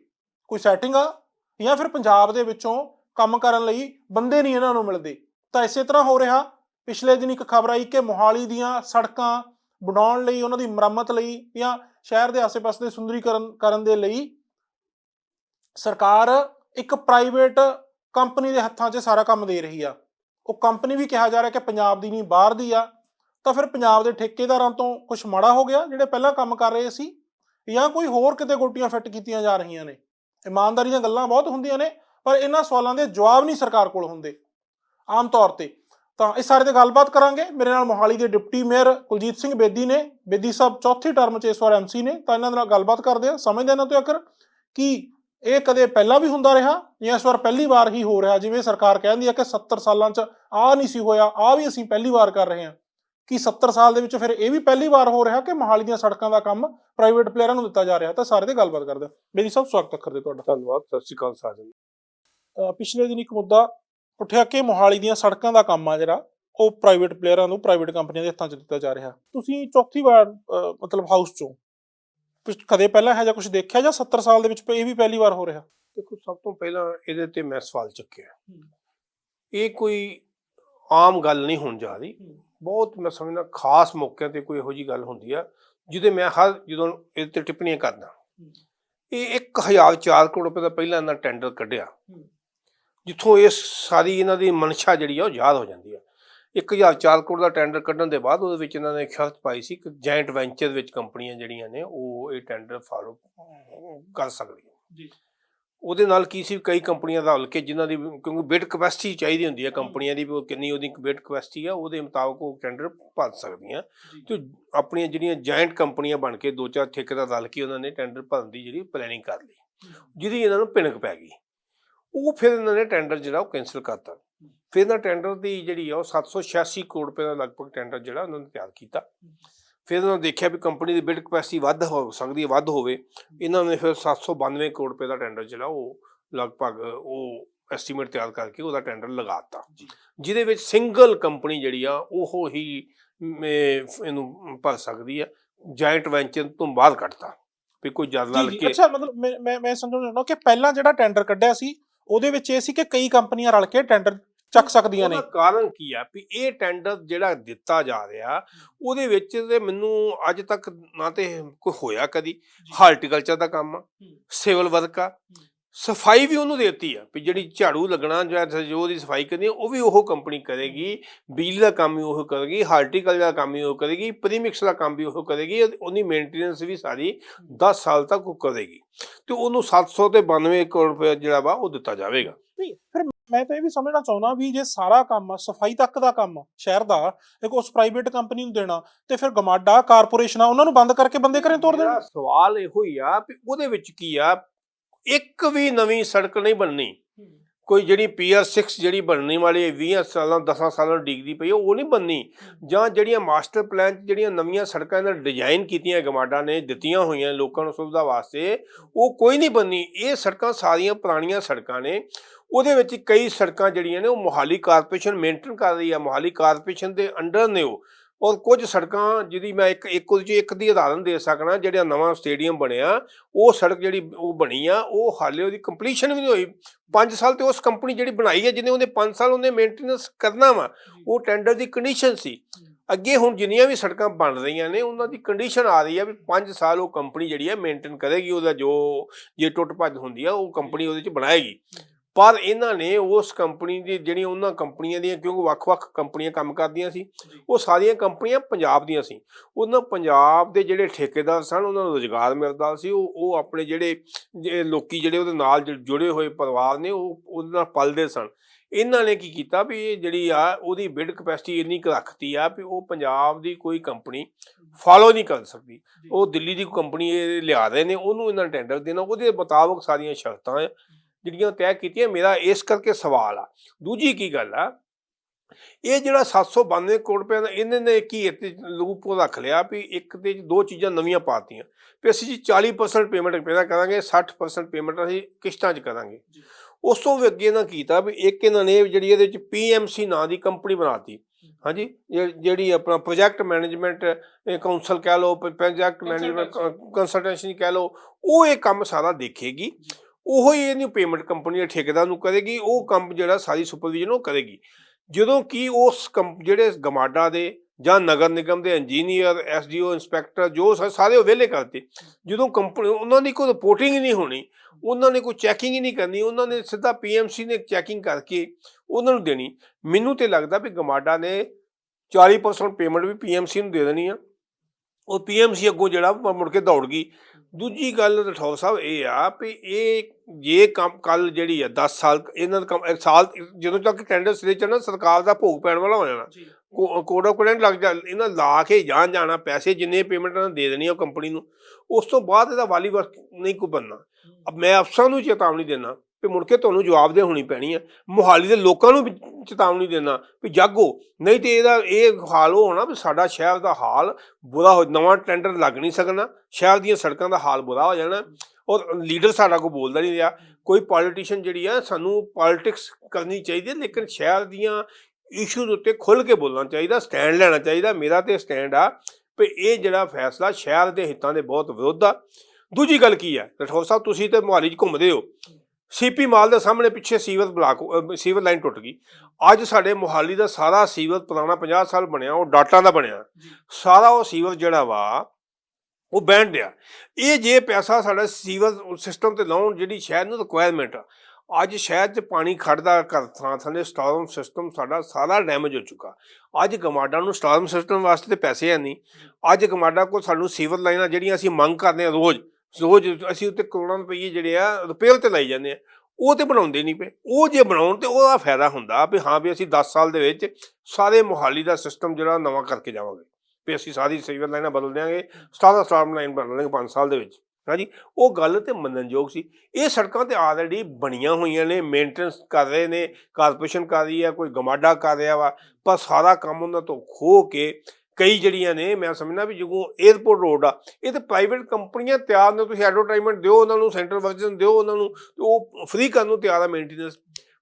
ਕੋਈ ਸੈਟਿੰਗ ਆ? ਜਾਂ ਫਿਰ ਪੰਜਾਬ ਦੇ ਵਿੱਚੋਂ ਕੰਮ ਕਰਨ ਲਈ ਬੰਦੇ ਨਹੀਂ ਇਹਨਾਂ ਨੂੰ ਮਿਲਦੇ? ਤਾਂ ਇਸੇ ਤਰ੍ਹਾਂ ਹੋ ਰਿਹਾ। ਪਿਛਲੇ ਦਿਨ ਇੱਕ ਖਬਰ ਆਈ ਕਿ ਮੋਹਾਲੀ ਦੀਆਂ ਸੜਕਾਂ ਬਣਾਉਣ ਲਈ, ਉਹਨਾਂ ਦੀ ਮੁਰੰਮਤ ਲਈ ਜਾਂ ਸ਼ਹਿਰ ਦੇ ਆਸ-ਪਾਸੇ ਦੇ ਸੁੰਦਰੀਕਰਨ ਕਰਨ ਦੇ ਲਈ ਸਰਕਾਰ ਇੱਕ ਪ੍ਰਾਈਵੇਟ ਕੰਪਨੀ ਦੇ ਹੱਥਾਂ 'ਚ ਸਾਰਾ ਕੰਮ ਦੇ ਰਹੀ ਆ। ਉਹ ਕੰਪਨੀ ਵੀ ਕਿਹਾ ਜਾ ਰਿਹਾ ਕਿ ਪੰਜਾਬ ਦੀ ਨਹੀਂ, ਬਾਹਰ ਦੀ ਆ। ਤਾਂ ਫਿਰ ਪੰਜਾਬ ਦੇ ਠੇਕੇਦਾਰਾਂ ਤੋਂ ਕੁਝ ਮਾੜਾ ਹੋ ਗਿਆ, ਜਿਹੜੇ ਪਹਿਲਾਂ ਕੰਮ ਕਰ ਰਹੇ ਸੀ, ਜਾਂ ਕੋਈ ਹੋਰ ਕਿਤੇ ਗੋਟੀਆਂ ਫਿੱਟ ਕੀਤੀਆਂ ਜਾ ਰਹੀਆਂ ਨੇ। ਇਮਾਨਦਾਰੀ ਦੀਆਂ ਗੱਲਾਂ ਬਹੁਤ ਹੁੰਦੀਆਂ ਨੇ, ਪਰ ਇਹਨਾਂ ਸਵਾਲਾਂ ਦੇ ਜਵਾਬ ਨਹੀਂ ਸਰਕਾਰ ਕੋਲ ਹੁੰਦੇ। ਆਮ ਤੌਰ ਤੇ ਤਾਂ ਇਸ ਸਾਰੇ ਤੇ ਗੱਲਬਾਤ ਕਰਾਂਗੇ। ਮੇਰੇ ਨਾਲ ਮੋਹਾਲੀ ਦੇ ਡਿਪਟੀ ਮੇਅਰ ਕੁਲਜੀਤ ਸਿੰਘ ਬੇਦੀ ਨੇ। ਬੇਦੀ ਸਾਹਿਬ ਚੌਥੀ ਟਰਮ 'ਚ ਇਸ ਵਾਰ ਐਮਸੀ ਨੇ। ਤਾਂ ਇਹਨਾਂ ਨਾਲ ਗੱਲਬਾਤ ਕਰਦੇ ਆ ਸਮਝਦੇ ਇਹਨਾਂ ਤੋਂ ਆਖਰ ਕਿ ਇਹ ਕਦੇ ਪਹਿਲਾਂ ਵੀ ਹੁੰਦਾ ਰਿਹਾ ਜਾਂ ਇਸ ਵਾਰ ਪਹਿਲੀ ਵਾਰ ਹੀ ਹੋ ਰਿਹਾ? ਜਿਵੇਂ ਸਰਕਾਰ ਕਹਿੰਦੀ ਹੈ ਕਿ 70 ਸਾਲਾਂ 'ਚ ਆ ਨਹੀਂ ਸੀ ਹੋਇਆ ਆ ਵੀ ਅਸੀਂ ਪਹਿਲੀ ਵਾਰ ਕਰ ਰਹੇ ਹਾਂ। ਕਿ 70 ਸਾਲ ਦੇ ਵਿੱਚ ਫਿਰ ਇਹ ਵੀ ਪਹਿਲੀ ਵਾਰ ਹੋ ਰਿਹਾ ਕਿ ਮੋਹਾਲੀ ਦੀਆਂ ਸੜਕਾਂ ਦਾ ਕੰਮ ਪ੍ਰਾਈਵੇਟ ਪਲੇਅਰਾਂ ਨੂੰ ਦਿੱਤਾ ਜਾ ਰਿਹਾ? ਤਾਂ ਸਾਰੇ ਤੇ ਗੱਲਬਾਤ ਕਰਦੇ ਹਾਂ। ਬੇਦੀ ਸਾਹਿਬ ਸਵਾਗਤ ਕਰਦੇ ਤੁਹਾਡਾ। ਧੰਨਵਾਦ। ਸਤਿ ਸ਼੍ਰੀ ਅਕਾਲ ਸਾਜਨ ਪਿਛਲੇ ਦਿਨ ਇੱਕ ਮੁੱਦਾ ਉੱਠਿਆ ਕਿ ਮੋਹਾਲੀ ਦੀਆਂ ਸੜਕਾਂ ਦਾ ਕੰਮ ਆ ਜਿਹੜਾ ਉਹ ਪ੍ਰਾਈਵੇਟ ਪਲੇਅਰਾਂ ਨੂੰ ਪ੍ਰਾਈਵੇਟ ਕੰਪਨੀਆਂ ਦੇ ਹੱਥਾਂ 'ਚ ਦਿੱਤਾ ਜਾ ਰਿਹਾ। ਤੁਸੀਂ ਚੌਥੀ ਵਾਰ ਮਤਲਬ ਹਾਊਸ 'ਚੋਂ ਪਿਛ- ਕਦੇ ਪਹਿਲਾਂ ਇਹੋ ਜਿਹਾ ਕੁਝ ਦੇਖਿਆ ਜਾਂ 70 ਸਾਲ ਦੇ ਵਿੱਚ ਇਹ ਵੀ ਪਹਿਲੀ ਵਾਰ ਹੋ ਰਿਹਾ? ਦੇਖੋ ਸਭ ਤੋਂ ਪਹਿਲਾਂ ਇਹਦੇ ਤੇ ਮੈਂ ਸਵਾਲ ਚੁੱਕਿਆ। ਹੂੰ। ਇਹ ਕੋਈ ਆਮ ਗੱਲ ਨਹੀਂ ਹੋਣ ਜਾ ਰਹੀ। ਬਹੁਤ ਮੈਂ ਸਮਝਦਾ ਖਾਸ ਮੌਕਿਆਂ ਤੇ ਕੋਈ ਇਹੋ ਜੀ ਗੱਲ ਹੁੰਦੀ ਆ ਜਿਹਦੇ ਮੈਂ ਹਰ ਜਦੋਂ ਇਹਦੇ ਤੇ ਟਿੱਪਣੀਆਂ ਕਰਦਾ। ਇਹ 1004 ਕਰੋੜ ਰੁਪਏ ਦਾ ਪਹਿਲਾਂ ਇਹਨਾਂ ਟੈਂਡਰ ਕੱਢਿਆ। ਹੂੰ। ਜਿੱਥੋਂ ਇਹ ਸਾਰੀ ਇਹਨਾਂ ਦੀ ਮਨਸ਼ਾ ਜਿਹੜੀ ਆ ਉਹ ਯਾਦ ਹੋ ਜਾਂਦੀ ਆ। 1004 ਕਰੋੜ ਦਾ ਟੈਂਡਰ ਕੱਢਣ ਦੇ ਬਾਅਦ ਉਹਦੇ ਵਿੱਚ ਇਹਨਾਂ ਨੇ ਸ਼ਰਤ ਪਾਈ ਸੀ ਕਿ ਜੈਂਟ ਵੈਂਚਰ ਵਿੱਚ ਕੰਪਨੀਆਂ ਜਿਹੜੀਆਂ ਨੇ ਉਹ ਇਹ ਟੈਂਡਰ ਫਾਲੋ ਕਰ ਸਕਦੀਆਂ। ਜੀ। ਉਹਦੇ ਨਾਲ ਕੀ ਸੀ ਕਈ ਕੰਪਨੀਆਂ ਦਾ ਹਲਕੇ ਜਿਨ੍ਹਾਂ ਦੀ ਕਿਉਂਕਿ ਬਿਡ ਕਪੈਸਿਟੀ ਚਾਹੀਦੀ ਹੁੰਦੀ ਹੈ ਕੰਪਨੀਆਂ ਦੀ ਵੀ ਉਹ ਕਿੰਨੀ ਉਹਦੀ ਬਿਡ ਕਪੈਸਿਟੀ ਆ ਉਹਦੇ ਮੁਤਾਬਕ ਉਹ ਟੈਂਡਰ ਭਰ ਸਕਦੀਆਂ। ਤੇ ਆਪਣੀਆਂ ਜਿਹੜੀਆਂ ਜਾਇੰਟ ਕੰਪਨੀਆਂ ਬਣ ਕੇ ਦੋ ਚਾਰ ਠੇਕੇਦਾਰ ਰਲ ਕੇ ਉਹਨਾਂ ਨੇ ਟੈਂਡਰ ਭਰਨ ਦੀ ਜਿਹੜੀ ਪਲੈਨਿੰਗ ਕਰ ਲਈ। ਜਿਹਦੀ ਇਹਨਾਂ ਨੂੰ ਭਿਣਕ ਪੈ ਗਈ। ਉਹ ਫਿਰ ਇਹਨਾਂ ਨੇ ਟੈਂਡਰ ਜਿਹੜਾ ਉਹ ਕੈਨਸਲ ਕਰਤਾ। ਫਿਰ ਇਹਨਾਂ ਟੈਂਡਰ ਦੀ ਜਿਹੜੀ ਆ ਉਹ 786 ਕਰੋੜ ਰੁਪਏ ਦਾ ਲਗਭਗ ਟੈਂਡਰ ਜਿਹੜਾ ਉਹਨਾਂ ਨੇ ਤਿਆਰ ਕੀਤਾ। ਫਿਰ ਉਹਨਾਂ ਨੇ ਦੇਖਿਆ ਵੀ ਕੰਪਨੀ ਦੀ ਬਿਡ ਕਪੈਸਿਟੀ ਵੱਧ ਹੋ ਸਕਦੀ ਹੈ ਵੱਧ ਹੋਵੇ। ਇਹਨਾਂ ਨੇ ਫਿਰ 792 ਕਰੋੜ ਰੁਪਏ ਦਾ ਟੈਂਡਰ ਜਿਹੜਾ ਉਹ ਲਗਭਗ ਉਹ ਐਸਟੀਮੇਟ ਤਿਆਰ ਕਰਕੇ ਉਹਦਾ ਟੈਂਡਰ ਲਗਾਤਾ। ਜਿਹਦੇ ਵਿੱਚ ਸਿੰਗਲ ਕੰਪਨੀ ਜਿਹੜੀ ਆ ਉਹ ਹੀ ਇਹਨੂੰ ਭਰ ਸਕਦੀ ਆ ਜਾਇੰਟ ਵੈਂਚਰ ਤੋਂ ਬਾਹਰ ਕੱਢਤਾ। ਵੀ ਕੋਈ ਜਦ ਜੀ, ਲੜ ਜੀ, ਕੇ ਅੱਛਾ ਮਤਲਬ ਮੈਂ ਮੈਂ ਸਮਝਣਾ ਕਿ ਪਹਿਲਾਂ ਜਿਹੜਾ ਟੈਂਡਰ ਕੱਢਿਆ ਸੀ ਉਹਦੇ ਵਿੱਚ ਇਹ ਸੀ ਕਿ ਕਈ ਕੰਪਨੀਆਂ ਰਲ ਕੇ ਟੈਂਡਰ ਚੱਕ ਸਕਦੀਆਂ ਨੇ। ਉਹਦਾ ਕਾਰਨ ਕੀ ਆ? ਵੀ ਇਹ ਟੈਂਡਰ ਜਿਹੜਾ ਦਿੱਤਾ ਜਾ ਰਿਹਾ ਉਹਦੇ ਵਿੱਚ ਤੇ ਮੈਨੂੰ ਅੱਜ ਤੱਕ ਨਾ ਤੇ ਕੋਈ ਹੋਇਆ ਕਦੀ। ਹਾਰਟੀਕਲਚਰ ਦਾ ਕੰਮ ਆ ਸਿਵਲ ਵਰਕ ਆ ਸਫ਼ਾਈ ਵੀ ਉਹਨੂੰ ਦੇਤੀ ਆ ਵੀ ਜਿਹੜੀ ਝਾੜੂ ਲੱਗਣਾ ਜਾਂ ਜੋ ਉਹਦੀ ਸਫ਼ਾਈ ਕਰਨੀ ਉਹ ਵੀ ਉਹ ਕੰਪਨੀ ਕਰੇਗੀ ਬਿਜਲੀ ਦਾ ਕੰਮ ਵੀ ਉਹ ਕਰੇਗੀ ਹਾਰਟੀਕਲਚਰ ਦਾ ਕੰਮ ਵੀ ਉਹ ਕਰੇਗੀ ਪ੍ਰੀਮਿਕਸ ਦਾ ਕੰਮ ਵੀ ਉਹ ਕਰੇਗੀ ਉਹਦੀ- ਮੇਨਟੇਨੈਂਸ ਵੀ ਸਾਰੀ 10 ਸਾਲ ਤੱਕ ਉਹ ਕਰੇਗੀ। ਤੇ ਉਹਨੂੰ 700 ਤੇ 92 ਕਰੋੜ ਰੁਪਏ ਜਿਹੜਾ ਵਾ ਉਹ ਦਿੱਤਾ ਜਾਵੇਗਾ। ਫਿਰ ਮੈਂ ਤਾਂ ਇਹ ਵੀ ਸਮਝਣਾ ਚਾਹੁੰਦਾ ਵੀ ਜੇ ਸਾਰਾ ਕੰਮ ਸਫ਼ਾਈ ਤੱਕ ਦਾ ਕੰਮ ਸ਼ਹਿਰ ਦਾ ਇੱਕ ਉਸ ਪ੍ਰਾਈਵੇਟ ਕੰਪਨੀ ਨੂੰ ਦੇਣਾ ਤੇ ਫਿਰ ਗਮਾਡਾ ਕਾਰਪੋਰੇਸ਼ਨਾਂ ਉਹਨਾਂ ਨੂੰ ਬੰਦ ਕਰਕੇ ਬੰਦੇ ਘਰੇ ਤੋਰ ਦੇਣਾ। ਸਵਾਲ ਇਹੋ ਹੀ ਆ ਵੀ ਉਹਦੇ ਵਿੱਚ ਕੀ ਆ ਇੱਕ ਵੀ ਨਵੀਂ ਸੜਕ ਨਹੀਂ ਬਣਨੀ। ਕੋਈ ਜਿਹੜੀ ਪੀਆਰ 6 ਜਿਹੜੀ ਬਣਨੀ ਵਾਲੀ 20 ਸਾਲਾਂ 10 ਸਾਲਾਂ ਨੂੰ ਡਿੱਗਦੀ ਪਈ ਉਹ ਨਹੀਂ ਬਣਨੀ। ਜਾਂ ਜਿਹੜੀਆਂ ਮਾਸਟਰ ਪਲਾਨ 'ਚ ਜਿਹੜੀਆਂ ਨਵੀਆਂ ਸੜਕਾਂ ਇਹਨਾਂ ਡਿਜ਼ਾਈਨ ਕੀਤੀਆਂ ਗਮਾਡਾ ਨੇ ਦਿੱਤੀਆਂ ਹੋਈਆਂ ਲੋਕਾਂ ਨੂੰ ਸੁਵਿਧਾ ਵਾਸਤੇ ਉਹ ਕੋਈ ਨਹੀਂ ਬਣਨੀ। ਇਹ ਸੜਕਾਂ ਸਾਰੀਆਂ ਪੁਰਾਣੀਆਂ ਸੜਕਾਂ ਨੇ। ਉਹਦੇ ਵਿੱਚ ਕਈ ਸੜਕਾਂ ਜਿਹੜੀਆਂ ਨੇ ਉਹ ਮੋਹਾਲੀ ਕਾਰਪੋਰੇਸ਼ਨ ਮੇਨਟੇਨ ਕਰ ਰਹੀ ਆ। ਮੋਹਾਲੀ ਕਾਰਪੋਰੇਸ਼ਨ ਦੇ ਅੰਡਰ ਨੇ ਉਹ। ਔਰ ਕੁਝ ਸੜਕਾਂ ਜਿਹਦੀ ਮੈਂ ਇੱਕ ਇੱਕ ਉਹਦੇ 'ਚ ਇੱਕ ਦੀ ਉਦਾਹਰਨ ਦੇ ਸਕਣਾ ਜਿਹੜਾ ਨਵਾਂ ਸਟੇਡੀਅਮ ਬਣਿਆ ਉਹ ਸੜਕ ਜਿਹੜੀ ਉਹ ਬਣੀ ਆ ਉਹ ਹਾਲੇ ਉਹਦੀ ਕੰਪਲੀਸ਼ਨ ਵੀ ਨਹੀਂ ਹੋਈ। 5 ਸਾਲ ਤੇ ਉਸ ਕੰਪਨੀ ਜਿਹੜੀ ਬਣਾਈ ਹੈ ਜਿਹਨੇ ਉਹਨੇ 5 ਸਾਲ ਉਹਨੇ ਮੇਨਟੇਨੈਂਸ ਕਰਨਾ ਵਾ ਉਹ ਟੈਂਡਰ ਦੀ ਕੰਡੀਸ਼ਨ ਸੀ। ਅੱਗੇ ਹੁਣ ਜਿੰਨੀਆਂ ਵੀ ਸੜਕਾਂ ਬਣ ਰਹੀਆਂ ਨੇ ਉਹਨਾਂ ਦੀ ਕੰਡੀਸ਼ਨ ਆ ਰਹੀ ਹੈ ਵੀ 5 ਸਾਲ ਉਹ ਕੰਪਨੀ ਜਿਹੜੀ ਹੈ ਮੇਨਟੇਨ ਕਰੇਗੀ ਉਹਦਾ ਜੋ ਜੇ ਟੁੱਟ ਭੱਜ ਹੁੰਦੀ ਆ ਉਹ ਕੰਪਨੀ ਉਹਦੇ ਚ ਬਣਾਏਗੀ। ਪਰ ਇਹਨਾਂ ਨੇ ਉਸ ਕੰਪਨੀ ਦੀ ਜਿਹੜੀਆਂ ਉਹਨਾਂ ਕੰਪਨੀਆਂ ਦੀਆਂ ਕਿਉਂਕਿ ਵੱਖ-ਵੱਖ ਕੰਪਨੀਆਂ ਕੰਮ ਕਰਦੀਆਂ ਸੀ ਉਹ ਸਾਰੀਆਂ ਕੰਪਨੀਆਂ ਪੰਜਾਬ ਦੀਆਂ ਸੀ। ਉਹਨਾਂ ਪੰਜਾਬ ਦੇ ਜਿਹੜੇ ਠੇਕੇਦਾਰ ਸਨ ਉਹਨਾਂ ਨੂੰ ਰੋਜ਼ਗਾਰ ਮਿਲਦਾ ਸੀ ਉਹ ਉਹ ਆਪਣੇ ਜਿਹੜੇ ਲੋਕੀ ਜਿਹੜੇ ਉਹਦੇ ਨਾਲ ਜੁੜੇ ਹੋਏ ਪਰਿਵਾਰ ਨੇ ਉਹ ਉਹਦੇ ਨਾਲ ਪਲਦੇ ਸਨ। ਇਹਨਾਂ ਨੇ ਕੀ ਕੀਤਾ ਵੀ ਇਹ ਜਿਹੜੀ ਆ ਉਹਦੀ ਬਿਡ ਕਪੈਸਿਟੀ ਇੰਨੀ ਕੁ ਰੱਖਤੀ ਆ ਵੀ ਉਹ ਪੰਜਾਬ ਦੀ ਕੋਈ ਕੰਪਨੀ ਫਾਲੋ ਨਹੀਂ ਕਰ ਸਕਦੀ। ਉਹ ਦਿੱਲੀ ਦੀ ਕੰਪਨੀ ਇਹ ਲਿਆ ਰਹੇ ਨੇ ਉਹਨੂੰ ਇਹਨਾਂ ਟੈਂਡਰ ਦੇਣਾ ਉਹਦੇ ਮੁਤਾਬਕ ਸਾਰੀਆਂ ਸ਼ਰਤਾਂ ਆ। ਜਿਹੜੀਆਂ ਤੈਅ ਕੀਤੀਆਂ ਮੇਰਾ ਇਸ ਕਰਕੇ ਸਵਾਲ ਆ। ਦੂਜੀ ਕੀ ਗੱਲ ਆ? ਇਹ ਜਿਹੜਾ 792 ਕਰੋੜ ਰੁਪਏ ਦਾ ਇਹਨੇ ਨੇ ਕੀ ਇੱਥੇ ਲੂਪ ਰੱਖ ਲਿਆ ਵੀ ਇੱਕ ਵਿੱਚ ਦੋ ਚੀਜ਼ਾਂ ਨਵੀਆਂ ਪਾਤੀਆਂ। ਵੀ ਅਸੀਂ ਜੀ 40% ਪੇਮੈਂਟ ਪਹਿਲਾਂ ਕਰਾਂਗੇ 60% ਪੇਮੈਂਟ ਅਸੀਂ ਕਿਸ਼ਤਾਂ 'ਚ ਕਰਾਂਗੇ। ਉਸ ਤੋਂ ਵੀ ਅੱਗੇ ਇਹਨਾਂ ਕੀਤਾ ਵੀ ਇੱਕ ਇਹਨਾਂ ਨੇ ਜਿਹੜੀ ਇਹਦੇ ਵਿੱਚ ਪੀਐਮਸੀ ਨਾਂ ਦੀ ਕੰਪਨੀ ਬਣਾਤੀ। ਹਾਂਜੀ? ਜਿਹੜੀ ਆਪਣਾ ਪ੍ਰੋਜੈਕਟ ਮੈਨੇਜਮੈਂਟ ਕਾਉਂਸਲ ਕਹਿ ਲਓ ਪ੍ਰੋਜੈਕਟ ਮੈਨੇਜਮੈਂਟ ਕੰਸਲਟੈਂਸੀ ਕਹਿ ਲਓ ਉਹ ਇਹ ਕੰਮ ਸਾਰਾ ਦੇਖੇਗੀ। ਉਹ ਹੀ ਇਹਨੂੰ ਪੇਮੈਂਟ ਕੰਪਨੀ ਦੇ ਠੇਕੇਦਾਰ ਨੂੰ ਕਰੇਗੀ, ਉਹ ਕੰਮ ਜਿਹੜਾ ਸਾਰੀ ਸੁਪਰਵਿਜ਼ਨ ਉਹ ਕਰੇਗੀ। ਜਦੋਂ ਕਿ ਉਸ ਕੰਪ- ਜਿਹੜੇ ਗਮਾਡਾ ਦੇ ਜਾਂ ਨਗਰ ਨਿਗਮ ਦੇ ਇੰਜੀਨੀਅਰ ਐਸਡੀਓ ਇੰਸਪੈਕਟਰ ਜੋ ਸਾਰੇ ਉਹ ਵਿਹਲੇ ਕਰਤੇ। ਜਦੋਂ ਕੰਪਨੀ ਉਹਨਾਂ ਦੀ ਕੋਈ ਰਿਪੋਰਟਿੰਗ ਹੀ ਨਹੀਂ ਹੋਣੀ, ਉਹਨਾਂ ਨੇ ਕੋਈ ਚੈਕਿੰਗ ਹੀ ਨਹੀਂ ਕਰਨੀ, ਉਹਨਾਂ ਨੇ ਸਿੱਧਾ ਪੀਐਮਸੀ ਨੇ ਚੈਕਿੰਗ ਕਰਕੇ ਉਹਨਾਂ ਨੂੰ ਦੇਣੀ। ਮੈਨੂੰ ਤੇ ਲੱਗਦਾ ਵੀ ਗਮਾਡਾ ਨੇ 40% ਪੇਮੈਂਟ ਵੀ ਪੀਐਮਸੀ ਨੂੰ ਦੇ ਦੇਣੀ ਆ। ਉਹ ਪੀਐਮਸੀ ਅੱਗੋਂ ਜਿਹੜਾ ਮੁੜ ਕੇ ਦੌੜ ਗਈ। ਦੂਜੀ ਗੱਲ ਰਠੌਰ ਸਾਹਿਬ ਇਹ ਆ ਵੀ ਇਹ ਜੇ ਕੰਮ ਕੱਲ ਜਿਹੜੀ ਆ 10 ਸਾਲ ਇਹਨਾਂ ਦਾ ਕੰਮ ਸਾਲ ਜਦੋਂ ਤੱਕ ਟੈਂਡਰ ਸਿਰੇ ਚੱਲਣਾ ਸਰਕਾਰ ਦਾ ਭੋਗ ਪੈਣ ਵਾਲਾ ਹੋ ਜਾਣਾ ਕੋਡ ਆਫ ਕੰਡਕਟ ਲੱਗ ਜਾ ਇਹਨਾਂ ਲਾ ਕੇ ਜਾਣ ਜਾਣਾ ਪੈਸੇ ਜਿੰਨੇ ਪੇਮੈਂਟ ਇਹਨਾਂ ਦੇ ਦੇਣੀ ਆ ਕੰਪਨੀ ਨੂੰ ਉਸ ਤੋਂ ਬਾਅਦ ਇਹਦਾ ਵਾਲੀ ਵਰਕ ਨਹੀਂ ਕੋਈ ਬਣਨਾ। ਅਬ ਮੈਂ ਅਫਸਰਾਂ ਨੂੰ ਚੇਤਾਵਨੀ ਦੇਣਾ ਵੀ ਮੁੜ ਕੇ ਤੁਹਾਨੂੰ ਜਵਾਬਦੇਹ ਹੋਣੀ ਪੈਣੀ ਹੈ ਮੁਹਾਲੀ ਦੇ ਲੋਕਾਂ ਨੂੰ ਵੀ ਚੇਤਾਵਨੀ ਦੇਣਾ ਵੀ ਜਾਗੋ, ਨਹੀਂ ਤੇ ਇਹਦਾ ਇਹ ਹਾਲ ਉਹ ਹੋਣਾ ਵੀ ਸਾਡਾ ਸ਼ਹਿਰ ਦਾ ਹਾਲ ਬੁਰਾ ਹੋ, ਨਵਾਂ ਟੈਂਡਰ ਲੱਗ ਨਹੀਂ ਸਕਣਾ, ਸ਼ਹਿਰ ਦੀਆਂ ਸੜਕਾਂ ਦਾ ਹਾਲ ਬੁਰਾ ਹੋ ਜਾਣਾ। ਔਰ ਲੀਡਰ ਸਾਡਾ ਕੋਈ ਬੋਲਦਾ ਨਹੀਂ ਰਿਹਾ। ਕੋਈ ਪੋਲੀਟੀਸ਼ੀਅਨ ਜਿਹੜੀ ਆ, ਸਾਨੂੰ ਪੋਲਿਟਿਕਸ ਕਰਨੀ ਚਾਹੀਦੀ ਹੈ ਲੇਕਿਨ ਸ਼ਹਿਰ ਦੀਆਂ ਇਸ਼ੂਜ਼ ਉੱਤੇ ਖੁੱਲ ਕੇ ਬੋਲਣਾ ਚਾਹੀਦਾ ਸਟੈਂਡ ਲੈਣਾ ਚਾਹੀਦਾ। ਮੇਰਾ ਤੇ ਸਟੈਂਡ ਆ ਵੀ ਇਹ ਜਿਹੜਾ ਫੈਸਲਾ ਸ਼ਹਿਰ ਦੇ ਹਿੱਤਾਂ ਦੇ ਬਹੁਤ ਵਿਰੁੱਧ ਆ। ਦੂਜੀ ਗੱਲ ਕੀ ਹੈ ਰਠੌਰ ਸਾਹਿਬ, ਤੁਸੀਂ ਤੇ ਮੁਹਾਲੀ 'ਚ ਘੁੰਮਦੇ ਹੋ। ਸੀਪੀ ਮਾਲ ਦੇ ਸਾਹਮਣੇ ਪਿੱਛੇ ਸੀਵਰ ਬਲਾਕ ਸੀਵਰ ਲਾਈਨ ਟੁੱਟ ਗਈ। ਅੱਜ ਸਾਡੇ ਮੁਹਾਲੀ ਦਾ ਸਾਰਾ ਸੀਵਰ ਪੁਰਾਣਾ 50 ਸਾਲ ਬਣਿਆ ਉਹ ਡਾਟਾ ਦਾ ਬਣਿਆ। ਸਾਰਾ ਉਹ ਸੀਵਰ ਜਿਹੜਾ ਵਾ ਉਹ ਬੈਂਡ ਆ ਇਹ ਜੇ ਪੈਸਾ ਸਾਡਾ ਸੀਵਰ ਸਿਸਟਮ ਤੇ ਲਾਉਣ ਜਿਹੜੀ ਸ਼ਹਿਰ ਨੂੰ ਰਿਕੁਆਇਰਮੈਂਟ ਆ ਅੱਜ ਸ਼ਹਿਰ 'ਚ ਪਾਣੀ ਖੜਦਾ ਕਰ ਥਾਂ ਥਾਂ ਸਟਾਰਮ ਸਿਸਟਮ ਸਾਡਾ ਸਾਰਾ ਡੈਮੇਜ ਹੋ ਚੁੱਕਾ। ਅੱਜ ਗਮਾਡਾ ਨੂੰ ਸਟਾਰਮ ਸਿਸਟਮ ਵਾਸਤੇ ਪੈਸੇ ਹੈ ਨਹੀਂ। ਅੱਜ ਗਮਾਡਾ ਕੋਲ ਸਾਨੂੰ ਸੀਵਰ ਲਾਈਨਾਂ ਜਿਹੜੀਆਂ ਅਸੀਂ ਮੰਗ ਕਰਦੇ ਹਾਂ ਰੋਜ਼ ਰੋਜ਼ ਅਸੀਂ ਉੱਤੇ ਕਰੋੜਾਂ ਰੁਪਏ ਜਿਹੜੇ ਆ ਰਿਪੇਅਰ ਤੇ ਲਾਈ ਜਾਂਦੇ ਆ, ਉਹ ਤੇ ਬਣਾਉਂਦੇ ਨਹੀਂ ਪਏ। ਉਹ ਜੇ ਬਣਾਉਣ ਤੇ ਉਹਦਾ ਫਾਇਦਾ ਹੁੰਦਾ ਵੀ ਹਾਂ ਵੀ ਅਸੀਂ 10 ਸਾਲ ਦੇ ਵਿੱਚ ਸਾਰੇ ਮੁਹਾਲੀ ਦਾ ਸਿਸਟਮ ਜਿਹੜਾ ਨਵਾਂ ਕਰਕੇ ਜਾਵਾਂਗੇ। ਵੀ ਅਸੀਂ ਸਾਰੀ ਸੀਵਰ ਲਾਈਨਾਂ ਬਦਲ ਦਿਆਂਗੇ, ਸਾਰਾ ਸਟਾਰਮ ਲਾਈਨ ਬਦਲ ਦਿਆਂਗੇ 5 ਸਾਲ ਦੇ ਵਿੱਚ। ਹਾਂਜੀ ਉਹ ਗੱਲ ਤੇ ਮੰਨਣਯੋਗ ਸੀ। ਇਹ ਸੜਕਾਂ ਤੇ ਆਲਰੇਡੀ ਬਣੀਆਂ ਹੋਈਆਂ ਨੇ ਮੇਨਟੇਨੈਂਸ ਕਰ ਰਹੇ ਨੇ ਕਾਰਪੋਰੇਸ਼ਨ ਕਰ ਰਹੀ ਹੈ ਕੋਈ ਗਮਾਡਾ ਕਰ ਰਿਹਾ ਵਾ, ਪਰ ਸਾਰਾ ਕੰਮ ਉਹਨਾਂ ਤੋਂ ਖੋ ਕੇ ਕਈ ਜਿਹੜੀਆਂ ਨੇ, ਮੈਂ ਸਮਝਣਾ ਵੀ ਜਦੋਂ 에어ਪੋਰਟ ਰੋਡ ਆ, ਇਹ ਤੇ ਪ੍ਰਾਈਵੇਟ ਕੰਪਨੀਆਂ ਤਿਆਰ ਨੇ, ਤੁਸੀਂ ਐਡਵਰਟਾਈਜ਼ਮੈਂਟ ਦਿਓ, ਉਹਨਾਂ ਨੂੰ ਸੈਂਟਰ ਵਰਜਨ ਦਿਓ, ਉਹਨਾਂ ਨੂੰ, ਤੇ ਉਹ ਫ੍ਰੀ ਕਰਨ ਨੂੰ ਤਿਆਰ ਆ ਮੇਨਟੇਨੈਂਸ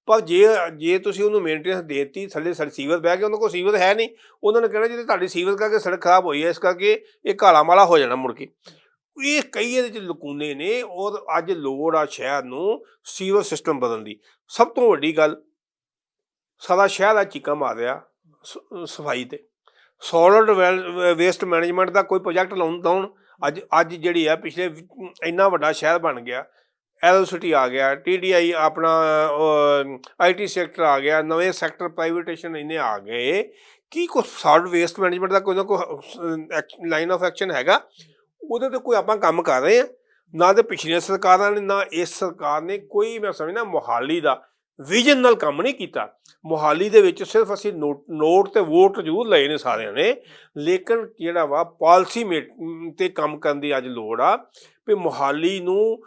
ਪਰ ਜੇ ਜੇ ਤੁਸੀਂ ਉਹਨੂੰ ਮੇਨਟੇਨੈਂਸ ਦੇਤੀ, ਥੱਲੇ ਸੜ ਸੀਵਰ ਬਹਿ ਕੇ ਉਹਨਾਂ ਕੋਲ ਸੀਵਰ ਹੈ ਨਹੀਂ, ਉਹਨਾਂ ਨੇ ਕਹਿਣਾ ਜੇ, ਤੁਹਾਡੀ ਸੀਵਰ ਕਰਕੇ ਸੜਕ ਖਰਾਬ ਹੋਈ ਹੈ, ਇਸ ਕਰਕੇ ਇਹ ਕਾਲਾ ਮਾਲਾ ਹੋ ਜਾਣਾ ਮੁੜ ਕੇ। ਇਹ ਕਈ ਇਹਦੇ ਚ ਲਕੂਨੇ ਨੇ, ਔਰ ਅੱਜ ਲੋੜ ਆ ਸ਼ਹਿਰ ਨੂੰ ਸੀਵਰ ਸਿਸਟਮ ਬਦਲਣ ਦੀ। ਸਭ ਤੋਂ ਵੱਡੀ ਗੱਲ, ਸਾਰਾ ਸ਼ਹਿਰ ਆ ਚੀਕਾ ਮਾਰ ਰਿਹਾ ਸਫ਼ਾਈ ਤੇ। ਸੋਲਿਡ ਵੇਸਟ ਮੈਨੇਜਮੈਂਟ ਦਾ ਕੋਈ ਪ੍ਰੋਜੈਕਟ ਲਾਉਣ ਲਾਉਣ ਅੱਜ ਅੱਜ ਜਿਹੜੀ ਆ, ਪਿਛਲੇ ਇੰਨਾ ਵੱਡਾ ਸ਼ਹਿਰ ਬਣ ਗਿਆ। ਐਲਓਸਿਟੀ ਆ ਗਿਆ ਟੀਡੀਆਈ ਆਪਣਾ ਆਈਟੀ ਸੈਕਟਰ ਆ ਗਿਆ, ਨਵੇਂ ਸੈਕਟਰ ਪ੍ਰਾਈਵੇਟੇਸ਼ਨ ਇੰਨੇ ਆ ਗਏ। ਕੀ ਕੋਈ ਸੋਲਿਡ ਵੇਸਟ ਮੈਨੇਜਮੈਂਟ ਦਾ ਕੋਈ ਨਾ ਕੋਈ ਲਾਈਨ ਆਫ ਐਕਸ਼ਨ ਹੈਗਾ? ਉਹਦੇ ਤੇ ਕੋਈ ਆਪਾਂ ਕੰਮ ਕਰ ਰਹੇ ਆ। ਨਾ ਤੇ ਪਿਛਲੀਆਂ ਸਰਕਾਰਾਂ ਨੇ, ਨਾ ਇਸ ਸਰਕਾਰ ਨੇ, ਕੋਈ ਮੈਂ ਸਮਝਦਾ ਮੋਹਾਲੀ ਦਾ ਵਿਜ਼ਨ ਨਾਲ ਕੰਮ ਨਹੀਂ ਕੀਤਾ। ਮੋਹਾਲੀ ਦੇ ਵਿੱਚ ਸਿਰਫ ਅਸੀਂ ਨੋਟ ਨੋਟ ਤੇ ਵੋਟ ਜ਼ਰੂਰ ਲਏ ਨੇ ਸਾਰਿਆਂ ਨੇ। ਲੇਕਿਨ ਜਿਹੜਾ ਵਾ ਪਾਲਿਸੀ ਤੇ ਕੰਮ ਕਰਨ ਦੀ ਅੱਜ ਲੋੜ ਆ ਵੀ ਮੋਹਾਲੀ ਨੂੰ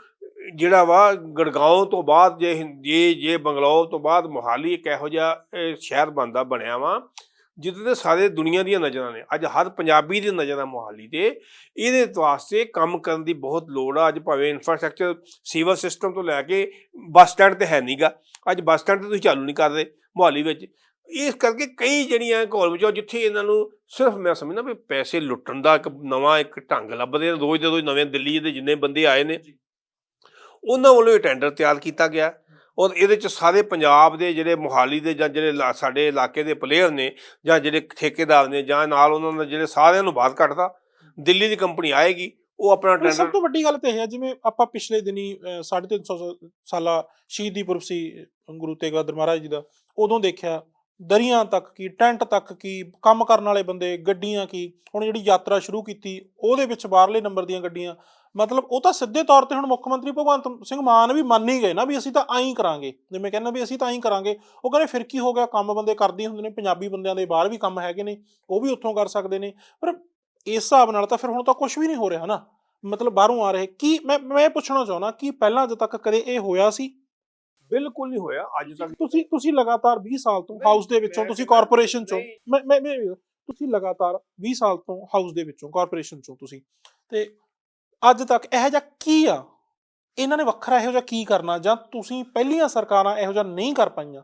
ਜਿਹੜਾ ਵਾ ਗੜਗਾਉਂ ਤੋਂ ਬਾਅਦ ਜੇ ਹਿੰ- ਜੇ ਜੇ ਬੰਗਲੌਰ ਤੋਂ ਬਾਅਦ ਮੋਹਾਲੀ ਇੱਕ ਇਹੋ ਜਿਹਾ ਸ਼ਹਿਰ ਬਣਦਾ, ਬਣਿਆ ਵਾ। ਜਿੱਥੇ ਤੇ ਸਾਰੇ ਦੁਨੀਆ ਦੀਆਂ ਨਜ਼ਰਾਂ ਨੇ। ਅੱਜ ਹਰ ਪੰਜਾਬੀ ਦੀ ਨਜ਼ਰ ਮੋਹਾਲੀ ਤੇ ਇਹਦੇ ਵਾਸਤੇ ਕੰਮ ਕਰਨ ਦੀ ਬਹੁਤ ਲੋੜ ਆ। ਅੱਜ ਭਾਵੇਂ ਇਨਫਰਾਸਟ੍ਰਕਚਰ ਸੀਵਰ ਸਿਸਟਮ ਤੋਂ ਲੈ ਕੇ ਬੱਸ ਸਟੈਂਡ ਤੇ ਹੈ ਨਹੀਂਗਾ ਅੱਜ ਬੱਸ ਸਟੈਂਡ ਤੇ ਤੁਸੀਂ ਚਾਲੂ ਨਹੀਂ ਕਰਦੇ ਮੋਹਾਲੀ ਵਿੱਚ। ਇਸ ਕਰਕੇ ਕਈ ਜਿਹੜੀਆਂ ਘੋਲ ਵਿੱਚੋਂ ਜਿੱਥੇ ਇਹਨਾਂ ਨੂੰ ਸਿਰਫ ਮੈਂ ਸਮਝਦਾ ਵੀ ਪੈਸੇ ਲੁੱਟਣ ਦਾ ਇੱਕ ਨਵਾਂ ਇੱਕ ਢੰਗ ਲੱਭਦੇ। ਰੋਜ਼ ਦੇ ਰੋਜ਼ ਨਵੇਂ ਦਿੱਲੀ ਦੇ ਜਿੰਨੇ ਬੰਦੇ ਆਏ ਨੇ ਉਹਨਾਂ ਵੱਲੋਂ ਇਹ ਟੈਂਡਰ ਤਿਆਰ ਕੀਤਾ ਗਿਆ। ਔਰ ਇਹਦੇ ਚ ਸਾਰੇ ਪੰਜਾਬ ਦੇ ਜਿਹੜੇ ਮੋਹਾਲੀ ਦੇ ਜਾਂ ਜਿਹੜੇ ਸਾਡੇ ਇਲਾਕੇ ਦੇ ਪਲੇਅਰ ਨੇ ਜਾਂ ਜਿਹੜੇ ਠੇਕੇਦਾਰ ਨੇ ਜਾਂ ਨਾਲ ਉਹਨਾਂ ਦੇ ਜਿਹੜੇ ਸਾਰਿਆਂ ਨੂੰ ਬਾਹਰ ਕੱਢਦਾ ਦਿੱਲੀ ਦੀ ਕੰਪਨੀ ਆਏਗੀ ਉਹ ਆਪਣਾ ਪਰ ਸਭ ਟੈਂਡਰ ਤੋਂ ਵੱਡੀ ਗੱਲ ਤੇ ਇਹ ਹੈ ਜਿਵੇਂ ਆਪਾਂ ਪਿਛਲੇ ਦਿਨੀ ਅਹ, ਸਾਢੇ ਤਿੰਨ ਸੌ ਸਾਲਾ ਸ਼ਹੀਦੀ ਪੁਰਬ ਸੀ ਗੁਰੂ ਤੇਗ ਬਹਾਦਰ ਮਹਾਰਾਜ ਜੀ ਦਾ ਉਦੋਂ ਦੇਖਿਆ ਦਰੀਆਂ ਤੱਕ ਕੀ, ਟੈਂਟ ਤੱਕ ਕੀ, ਕੰਮ ਕਰਨ ਵਾਲੇ ਬੰਦੇ, ਗੱਡੀਆਂ ਕੀ, ਹੁਣ ਜਿਹੜੀ ਯਾਤਰਾ ਸ਼ੁਰੂ ਕੀਤੀ, ਉਹਦੇ ਵਿੱਚ ਬਾਹਰਲੇ ਨੰਬਰ ਦੀਆਂ ਗੱਡੀਆਂ, ਮਤਲਬ ਉਹ ਤਾਂ ਸਿੱਧੇ ਤੌਰ ਤੇ ਹੁਣ ਮੁੱਖ ਮੰਤਰੀ ਭਗਵੰਤ ਸਿੰਘ ਮਾਨ ਵੀ ਮੰਨ ਹੀ ਗਏ ਨਾ ਵੀ ਅਸੀਂ ਤਾਂ ਐਂ ਕਰਾਂਗੇ, ਜਿਵੇਂ ਕਹਿੰਦਾ ਵੀ ਅਸੀਂ ਤਾਂ ਐਂ ਕਰਾਂਗੇ, ਉਹ ਕਹਿੰਦੇ ਫਿਰ ਕੀ ਹੋ ਗਿਆ, ਕੰਮ ਬੰਦੇ ਕਰਦੇ ਹੁੰਦੇ ਨੇ, ਪੰਜਾਬੀ ਬੰਦਿਆਂ ਦੇ ਬਾਹਰ ਵੀ ਕੰਮ ਹੈਗੇ ਨੇ, ਉਹ ਵੀ ਉੱਥੋਂ ਕਰ ਸਕਦੇ ਨੇ, ਪਰ ਇਸ ਹਿਸਾਬ ਨਾਲ ਤਾਂ ਫਿਰ ਹੁਣ ਤਾਂ ਕੁਝ ਵੀ ਨਹੀਂ ਹੋ ਰਿਹਾ ਨਾ, ਮਤਲਬ ਬਾਹਰੋਂ ਆ ਰਹੇ, ਕੀ, ਮੈਂ ਮੈਂ ਇਹ ਪੁੱਛਣਾ ਚਾਹੁੰਦਾ ਕਿ ਪਹਿਲਾਂ ਅਜੇ ਤੱਕ ਕਦੇ ਇਹ ਹੋਇਆ ਸੀ ਬਿਲਕੁਲ ਨਹੀਂ ਹੋਇਆ ਅੱਜ ਤੱਕ। ਤੁਸੀਂ ਤੁਸੀਂ ਲਗਾਤਾਰ 20 ਸਾਲ ਤੋਂ ਹਾਊਸ ਦੇ ਵਿੱਚੋਂ ਤੁਸੀਂ ਕਾਰਪੋਰੇਸ਼ਨ ਚੋਂ। ਮੈਂ ਮੈਂ- ਤੁਸੀਂ ਲਗਾਤਾਰ 20 ਸਾਲ ਤੋਂ ਹਾਊਸ ਦੇ ਵਿੱਚੋਂ ਕਾਰਪੋਰੇਸ਼ਨ ਚੋਂ ਤੁਸੀਂ। ਤੇ ਅੱਜ ਤੱਕ ਇਹੋ ਜਿਹਾ ਕੀ ਆ? ਇਹਨਾਂ ਨੇ ਵੱਖਰਾ ਇਹੋ ਜਿਹਾ ਕੀ ਕਰਨਾ? ਜਾਂ ਤੁਸੀਂ ਪਹਿਲੀਆਂ ਸਰਕਾਰਾਂ ਇਹੋ ਜਿਹਾ ਨਹੀਂ ਕਰ ਪਾਈਆਂ?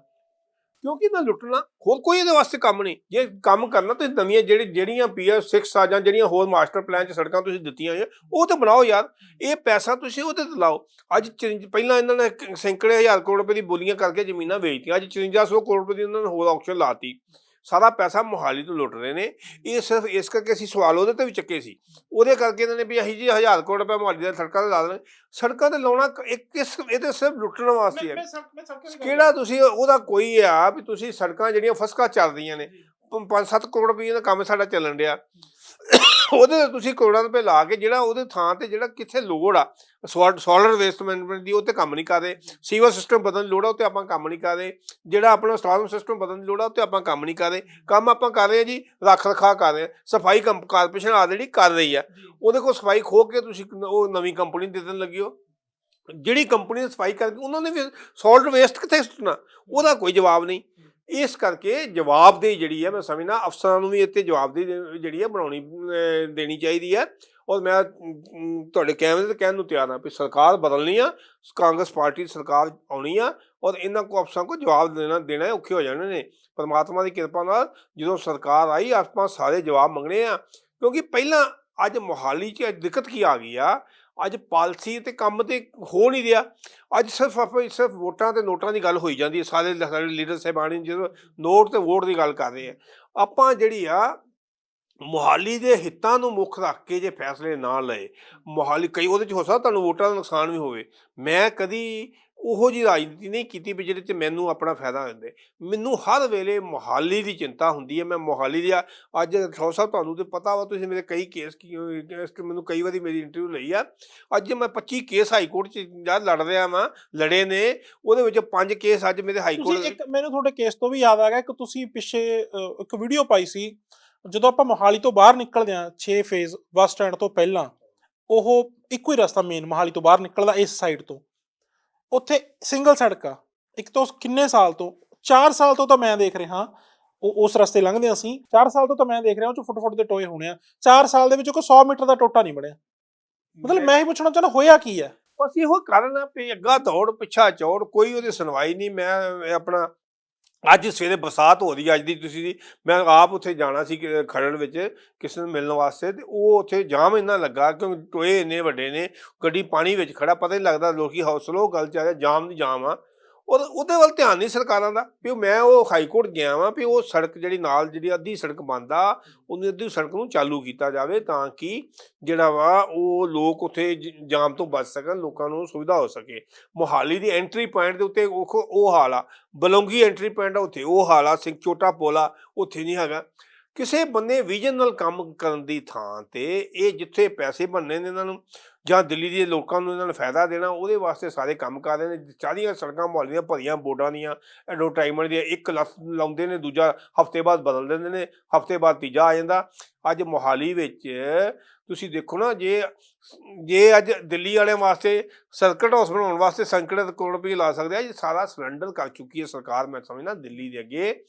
ਕਿਉਂਕਿ ਨਾ ਲੁੱਟਣਾ, ਹੋਰ ਕੋਈ ਇਹਦੇ ਵਾਸਤੇ ਕੰਮ ਨਹੀਂ। ਜੇ ਕੰਮ ਕਰਨਾ ਤੇ ਨਵੀਆਂ ਜਿਹੜੀ, ਜਿਹੜੀਆਂ ਪੀਐਸ 6 ਆ ਜਾਂ ਜਿਹੜੀਆਂ ਹੋਰ ਮਾਸਟਰ ਪਲਾਨ ਚ ਸੜਕਾਂ ਤੁਸੀਂ ਦਿੱਤੀਆਂ ਹੋਈਆਂ, ਉਹ ਤੇ ਬਣਾਓ ਯਾਰ। ਇਹ ਪੈਸਾ ਤੁਸੀਂ ਉਹਦੇ ਤੇ ਲਾਓ। ਅੱਜ ਚਿਰੰਜ- ਪਹਿਲਾਂ ਇਹਨਾਂ ਨੇ ਸੈਂਕੜੇ ਹਜ਼ਾਰ ਕਰੋੜ ਰੁਪਏ ਦੀ ਬੋਲੀਆਂ ਕਰਕੇ ਜ਼ਮੀਨਾਂ ਵੇਚਤੀਆਂ, ਅੱਜ 5400 ਕਰੋੜ ਰੁਪਏ ਦੀ ਉਹਨਾਂ ਨੇ ਹੋਰ ਆਕਸ਼ਨ ਲਾਤੀ। ਸਾਰਾ ਪੈਸਾ ਮੋਹਾਲੀ ਤੋਂ ਲੁੱਟ ਰਹੇ ਨੇ। ਇਹ ਸਿਰਫ ਇਸ ਕਰਕੇ ਅਸੀਂ ਸਵਾਲ ਉਹਦੇ ਤੇ ਵੀ ਚੱਕੇ ਸੀ। ਉਹਦੇ ਕਰਕੇ ਇਹਨਾਂ ਨੇ ਵੀ ਅਸੀਂ ਜੀ ਹਜ਼ਾਰ ਕਰੋੜ ਰੁਪਏ ਮੋਹਾਲੀ ਦੀਆਂ ਸੜਕਾਂ ਤੇ ਲਾ ਦੇਣੇ। ਸੜਕਾਂ ਤੇ ਲਾਉਣਾ ਇੱਕ ਕਿਸ ਇਹ ਤੇ ਸਿਰਫ ਲੁੱਟਣ ਵਾਸਤੇ ਹੈ। ਕਿਹੜਾ ਤੁਸੀਂ ਉਹਦਾ ਕੋਈ ਆ ਵੀ ਤੁਸੀਂ ਸੜਕਾਂ ਜਿਹੜੀਆਂ ਫਸਕਾ ਚੱਲ ਰਹੀਆਂ ਨੇ। 5-7 ਕਰੋੜ ਰੁਪਏ ਦਾ ਕੰਮ ਸਾਡਾ ਚੱਲਣ ਡਿਆ। ਉਹਦੇ ਤੇ ਤੁਸੀਂ ਕਰੋੜਾਂ ਰੁਪਏ ਲਾ ਕੇ ਜਿਹੜਾ ਉਹਦੇ ਥਾਂ ਤੇ ਜਿਹੜਾ ਕਿੱਥੇ ਲੋੜ ਆ ਸੋਲਰ ਵੇਸਟ ਮੈਨੇਜਮੈਂਟ ਦੀ ਉਹ ਤੇ ਕੰਮ ਨਹੀਂ ਕਰ ਰਹੇ ਸੀਵਰ ਸਿਸਟਮ ਬਦਲਣ ਦੀ ਲੋੜ ਆ ਉਹ ਤੇ ਆਪਾਂ ਕੰਮ ਨਹੀਂ ਕਰ ਰਹੇ ਜਿਹੜਾ ਆਪਣਾ ਸਟਾਰਮ ਸਿਸਟਮ ਬਦਲਣ ਦੀ ਲੋੜ ਆ ਉਹ ਤੇ ਆਪਾਂ ਕੰਮ ਨਹੀਂ ਕਰ ਰਹੇ ਕੰਮ ਆਪਾਂ ਕਰ ਰਹੇ ਹਾਂ ਜੀ ਰੱਖ ਰਖਾ ਕਰ ਰਹੇ ਹਾਂ ਸਫ਼ਾਈ ਕੰਪ ਕਾਰਪੋਰੇਸ਼ਨ ਆ ਜਿਹੜੀ ਕਰ ਰਹੀ ਆ ਉਹਦੇ ਕੋਲ ਸਫ਼ਾਈ ਖੋ ਕੇ ਤੁਸੀਂ ਉਹ ਨਵੀਂ ਕੰਪਨੀ ਦੇ ਦੇਣ ਲੱਗੇ ਹੋ ਜਿਹੜੀ ਕੰਪਨੀ ਸਫ਼ਾਈ ਕਰਕੇ ਉਹਨਾਂ ਨੇ ਵੀ ਸੋਲਟ ਵੇਸਟ ਕਿੱਥੇ ਸੁੱਟਣਾ ਉਹਦਾ ਕੋਈ ਜਵਾਬ ਨਹੀਂ। ਇਸ ਕਰਕੇ ਜਵਾਬਦੇਹੀ ਜਿਹੜੀ ਹੈ ਮੈਂ ਸਮਝਦਾ ਅਫਸਰਾਂ ਨੂੰ ਵੀ ਇੱਥੇ ਜਵਾਬਦੇਹੀ ਜਿਹੜੀ ਹੈ ਬਣਾਉਣੀ ਦੇਣੀ ਚਾਹੀਦੀ ਹੈ ਔਰ ਮੈਂ ਤੁਹਾਡੇ ਕੈਮਰੇ ਤੇ ਕਹਿਣ ਨੂੰ ਤਿਆਰ ਹਾਂ ਵੀ ਸਰਕਾਰ ਬਦਲਣੀ ਆ, ਕਾਂਗਰਸ ਪਾਰਟੀ ਸਰਕਾਰ ਆਉਣੀ ਆ, ਔਰ ਇਹਨਾਂ ਕੋ ਅਫਸਰਾਂ ਕੋ ਜਵਾਬ ਦੇਣਾ ਦੇਣਾ ਔਖੇ ਹੋ ਜਾਣੇ ਨੇ। ਪਰਮਾਤਮਾ ਦੀ ਕਿਰਪਾ ਨਾਲ ਜਦੋਂ ਸਰਕਾਰ ਆਈ, ਆਪਾਂ ਸਾਰੇ ਜਵਾਬ ਮੰਗਣੇ ਆ। ਕਿਉਂਕਿ ਪਹਿਲਾਂ ਅੱਜ ਮੋਹਾਲੀ 'ਚ ਦਿੱਕਤ ਕੀ ਆ ਗਈ ਆ ਅੱਜ ਪਾਲਿਸੀ ਤੇ ਕੰਮ ਤੇ ਹੋ ਨਹੀਂ ਰਿਹਾ। ਅੱਜ ਸਿਰਫ ਆਪਾਂ, ਸਿਰਫ ਵੋਟਾਂ ਤੇ ਨੋਟਾਂ ਦੀ ਗੱਲ ਹੋਈ ਜਾਂਦੀ ਹੈ। ਸਾਰੇ ਸਾਡੇ ਲੀਡਰ ਸਾਹਿਬਾਨ ਜਦੋਂ ਨੋਟ ਤੇ ਵੋਟ ਦੀ ਗੱਲ ਕਰ ਰਹੇ ਆ ਆਪਾਂ ਜਿਹੜੀ ਆ, ਮੋਹਾਲੀ ਦੇ ਹਿੱਤਾਂ ਨੂੰ ਮੁੱਖ ਰੱਖ ਕੇ ਜੇ ਫੈਸਲੇ ਨਾ ਲਏ, ਮੋਹਾਲੀ ਕਈ ਉਹਦੇ ਚ ਹੋ ਸਕਦਾ ਤੁਹਾਨੂੰ ਵੋਟਾਂ ਦਾ ਨੁਕਸਾਨ ਵੀ ਹੋਵੇ। ਮੈਂ ਕਦੀ ਉਹੋ ਜੀ ਰਾਜਨੀਤੀ ਨਹੀਂ ਕੀਤੀ ਵੀ ਜਿਹਦੇ ਚ ਮੈਨੂੰ ਆਪਣਾ ਫਾਇਦਾ ਹੋ ਜਾਂਦੇ। ਮੈਨੂੰ ਹਰ ਵੇਲੇ ਮੋਹਾਲੀ ਦੀ ਚਿੰਤਾ ਹੁੰਦੀ ਹੈ। ਮੈਂ ਮੋਹਾਲੀ ਦੀ ਅੱਜ ਠੌਰ ਸਾਹਿਬ ਤੁਹਾਨੂੰ ਤੇ ਪਤਾ ਵਾ ਤੁਸੀਂ ਮੇਰੇ ਕਈ ਕੇਸ ਕੀ ਇਸ ਤੇ ਮੈਨੂੰ ਕਈ ਵਾਰੀ ਮੇਰੀ ਇੰਟਰਵਿਊ ਲਈ ਆ। ਅੱਜ ਮੈਂ 25 ਕੇਸ ਹਾਈ ਕੋਰਟ ਚ ਜਦ ਲੜ ਰਿਹਾ ਵਾਂ ਲੜੇ ਨੇ। ਉਹਦੇ ਵਿੱਚ ਪੰਜ ਕੇਸ ਅੱਜ ਮੇਰੇ ਹਾਈ ਤੁਸੀਂ ਕੋਰਟ ਇੱਕ ਮੈਨੂੰ ਤੁਹਾਡੇ ਕੇਸ ਤੋਂ ਵੀ ਯਾਦ ਆ ਗਿਆ ਕਿ ਤੁਸੀਂ ਪਿੱਛੇ ਇੱਕ ਵੀਡੀਓ ਪਾਈ ਸੀ। ਜਦੋਂ ਆਪਾਂ ਮੋਹਾਲੀ ਤੋਂ ਬਾਹਰ ਨਿਕਲਦੇ ਆ 6 ਫੇਜ਼ ਬੱਸ ਸਟੈਂਡ ਤੋਂ ਪਹਿਲਾਂ ਉਹ ਇੱਕੋ ਹੀ ਰਸਤਾ ਮੇਨ ਮੋਹਾਲੀ ਤੋਂ ਬਾਹਰ ਨਿਕਲਦਾ ਇਸ ਸਾਈਡ ਤੋਂ। ਉੱਥੇ ਸਿੰਗਲ ਸੜਕ ਆ। ਇੱਕ ਤੋਂ ਕਿੰਨੇ ਸਾਲ ਤੋਂ? 4 ਸਾਲ ਤੋਂ ਤਾਂ ਮੈਂ ਦੇਖ ਰਿਹਾ ਉਹ ਉਸ ਰਸਤੇ ਲੰਘਦੇ ਅਸੀਂ। 4 ਸਾਲ ਤੋਂ ਤਾਂ ਮੈਂ ਦੇਖ ਰਿਹਾ ਉਹ ਚ ਫੁੱਟ ਫੁੱਟ ਦੇ ਟੋਏ ਹੋਣੇ ਆ। 4 ਸਾਲ ਦੇ ਵਿੱਚ ਕੋਈ 100 ਮੀਟਰ ਦਾ ਟੋਟਾ ਨਹੀਂ ਬਣਿਆ। ਮਤਲਬ ਮੈਂ ਹੀ ਪੁੱਛਣਾ ਚਾਹੁੰਦਾ ਹੋਇਆ ਕੀ ਹੈ ਬਸ ਇਹੋ ਕਾਰਨ ਆ ਵੀ ਅੱਗਾ ਦੌੜ ਪਿੱਛਾ ਚੌੜ ਕੋਈ ਉਹਦੀ ਸੁਣਵਾਈ ਨਹੀਂ। ਮੈਂ ਆਪਣਾ ਅੱਜ ਸਵੇਰੇ ਬਰਸਾਤ ਹੋ ਰਹੀ ਆ, ਅੱਜ ਦੀ ਤੁਸੀਂ ਮੈਂ ਆਪ ਉੱਥੇ ਜਾਣਾ ਸੀ ਕਿ- ਖਰੜ ਵਿੱਚ ਕਿਸੇ ਨੂੰ ਮਿਲਣ ਵਾਸਤੇ ਤੇ ਉਹ ਉੱਥੇ ਜਾਮ ਇੰਨਾ ਲੱਗਾ ਕਿਉਂਕਿ ਟੋਏ ਇੰਨੇ ਵੱਡੇ ਨੇ, ਗੱਡੀ ਪਾਣੀ ਵਿੱਚ ਖੜਾ ਪਤਾ ਨਹੀਂ ਲੱਗਦਾ ਲੋਕੀ ਹੌਸਲੋ ਗੱਲ ਚ ਆ ਰਿਹਾ ਜਾਮ ਦੀ ਜਾਮ ਆ। ਔਰ ਉਹਦੇ ਵੱਲ ਧਿਆਨ ਨਹੀਂ ਸਰਕਾਰਾਂ ਦਾ, ਵੀ ਮੈਂ ਉਹ ਹਾਈ ਕੋਰਟ ਗਿਆ ਵਾਂ, ਵੀ ਉਹ ਸੜਕ ਜਿਹੜੀ ਨਾਲ ਜਿਹੜੀ ਅੱਧੀ ਸੜਕ ਬੰਦ ਆ ਉਹਨੂੰ ਅੱਧੀ ਸੜਕ ਨੂੰ ਚਾਲੂ ਕੀਤਾ ਜਾਵੇ ਤਾਂ ਕਿ ਜਿਹੜਾ ਵਾ ਉਹ ਲੋਕ ਉੱਥੇ ਜਾਮ ਤੋਂ ਬਚ ਸਕਣ, ਲੋਕਾਂ ਨੂੰ ਸੁਵਿਧਾ ਹੋ ਸਕੇ। ਮੋਹਾਲੀ ਦੀ ਐਂਟਰੀ ਪੁਆਇੰਟ ਦੇ ਉੱਤੇ ਉਹ ਉਹ ਹਾਲ ਆ। ਬਲੌਂਗੀ ਐਂਟਰੀ ਪੁਆਇੰਟ ਆ, ਉੱਥੇ ਉਹ ਹਾਲ ਆ, ਸਿੰਘ ਚੋਟਾ ਪੋਲਾ ਉੱਥੇ ਨਹੀਂ ਹੈਗਾ। ਕਿਸੇ ਬੰਦੇ ਵਿਜ਼ਨ ਨਾਲ ਕੰਮ ਕਰਨ ਦੀ ਥਾਂ ਤੇ ਇਹ ਜਿੱਥੇ ਪੈਸੇ ਬਣਨੇ ਨੇ ਇਹਨਾਂ ਨੂੰ ਜਾਂ ਦਿੱਲੀ ਦੇ ਲੋਕਾਂ ਨੂੰ ਇਹਨਾਂ ਨੂੰ ਫਾਇਦਾ ਦੇਣਾ, ਉਹਦੇ ਵਾਸਤੇ ਸਾਰੇ ਕੰਮ ਕਰ ਰਹੇ ਨੇ ਚਾਰੀਆਂ ਸੜਕਾਂ ਮੁਹੱਲੇ ਦੀਆਂ ਭਰੀਆਂ ਬੋਰਡਾਂ ਦੀਆਂ ਐਡਵਰਟਾਈਜ਼ਮੈਂਟ ਦੀਆਂ, ਇੱਕ ਲੱਖ ਲਾਉਂਦੇ ਨੇ, ਦੂਜਾ ਹਫ਼ਤੇ ਬਾਅਦ ਬਦਲ ਦਿੰਦੇ ਨੇ, ਹਫ਼ਤੇ ਬਾਅਦ ਤੀਜਾ ਆ ਜਾਂਦਾ। ਅੱਜ ਮੋਹਾਲੀ ਵਿੱਚ ਤੁਸੀਂ ਦੇਖੋ ਨਾ, ਜੇ ਜੇ ਅੱਜ ਦਿੱਲੀ ਵਾਲਿਆਂ ਵਾਸਤੇ ਸਰਕਟ ਹਾਊਸ ਬਣਾਉਣ ਵਾਸਤੇ ਸੰਕਟ ਕਰੋੜ ਰੁਪਏ ਲਾ ਸਕਦੇ ਆ, ਇਹ ਸਾਰਾ ਸਿਲੰਡਰ ਕਰ ਚੁੱਕੀ ਹੈ ਸਰਕਾਰ, ਮੈਂ ਸਮਝਦਾ ਦਿੱਲੀ ਦੇ ਅੱਗੇ।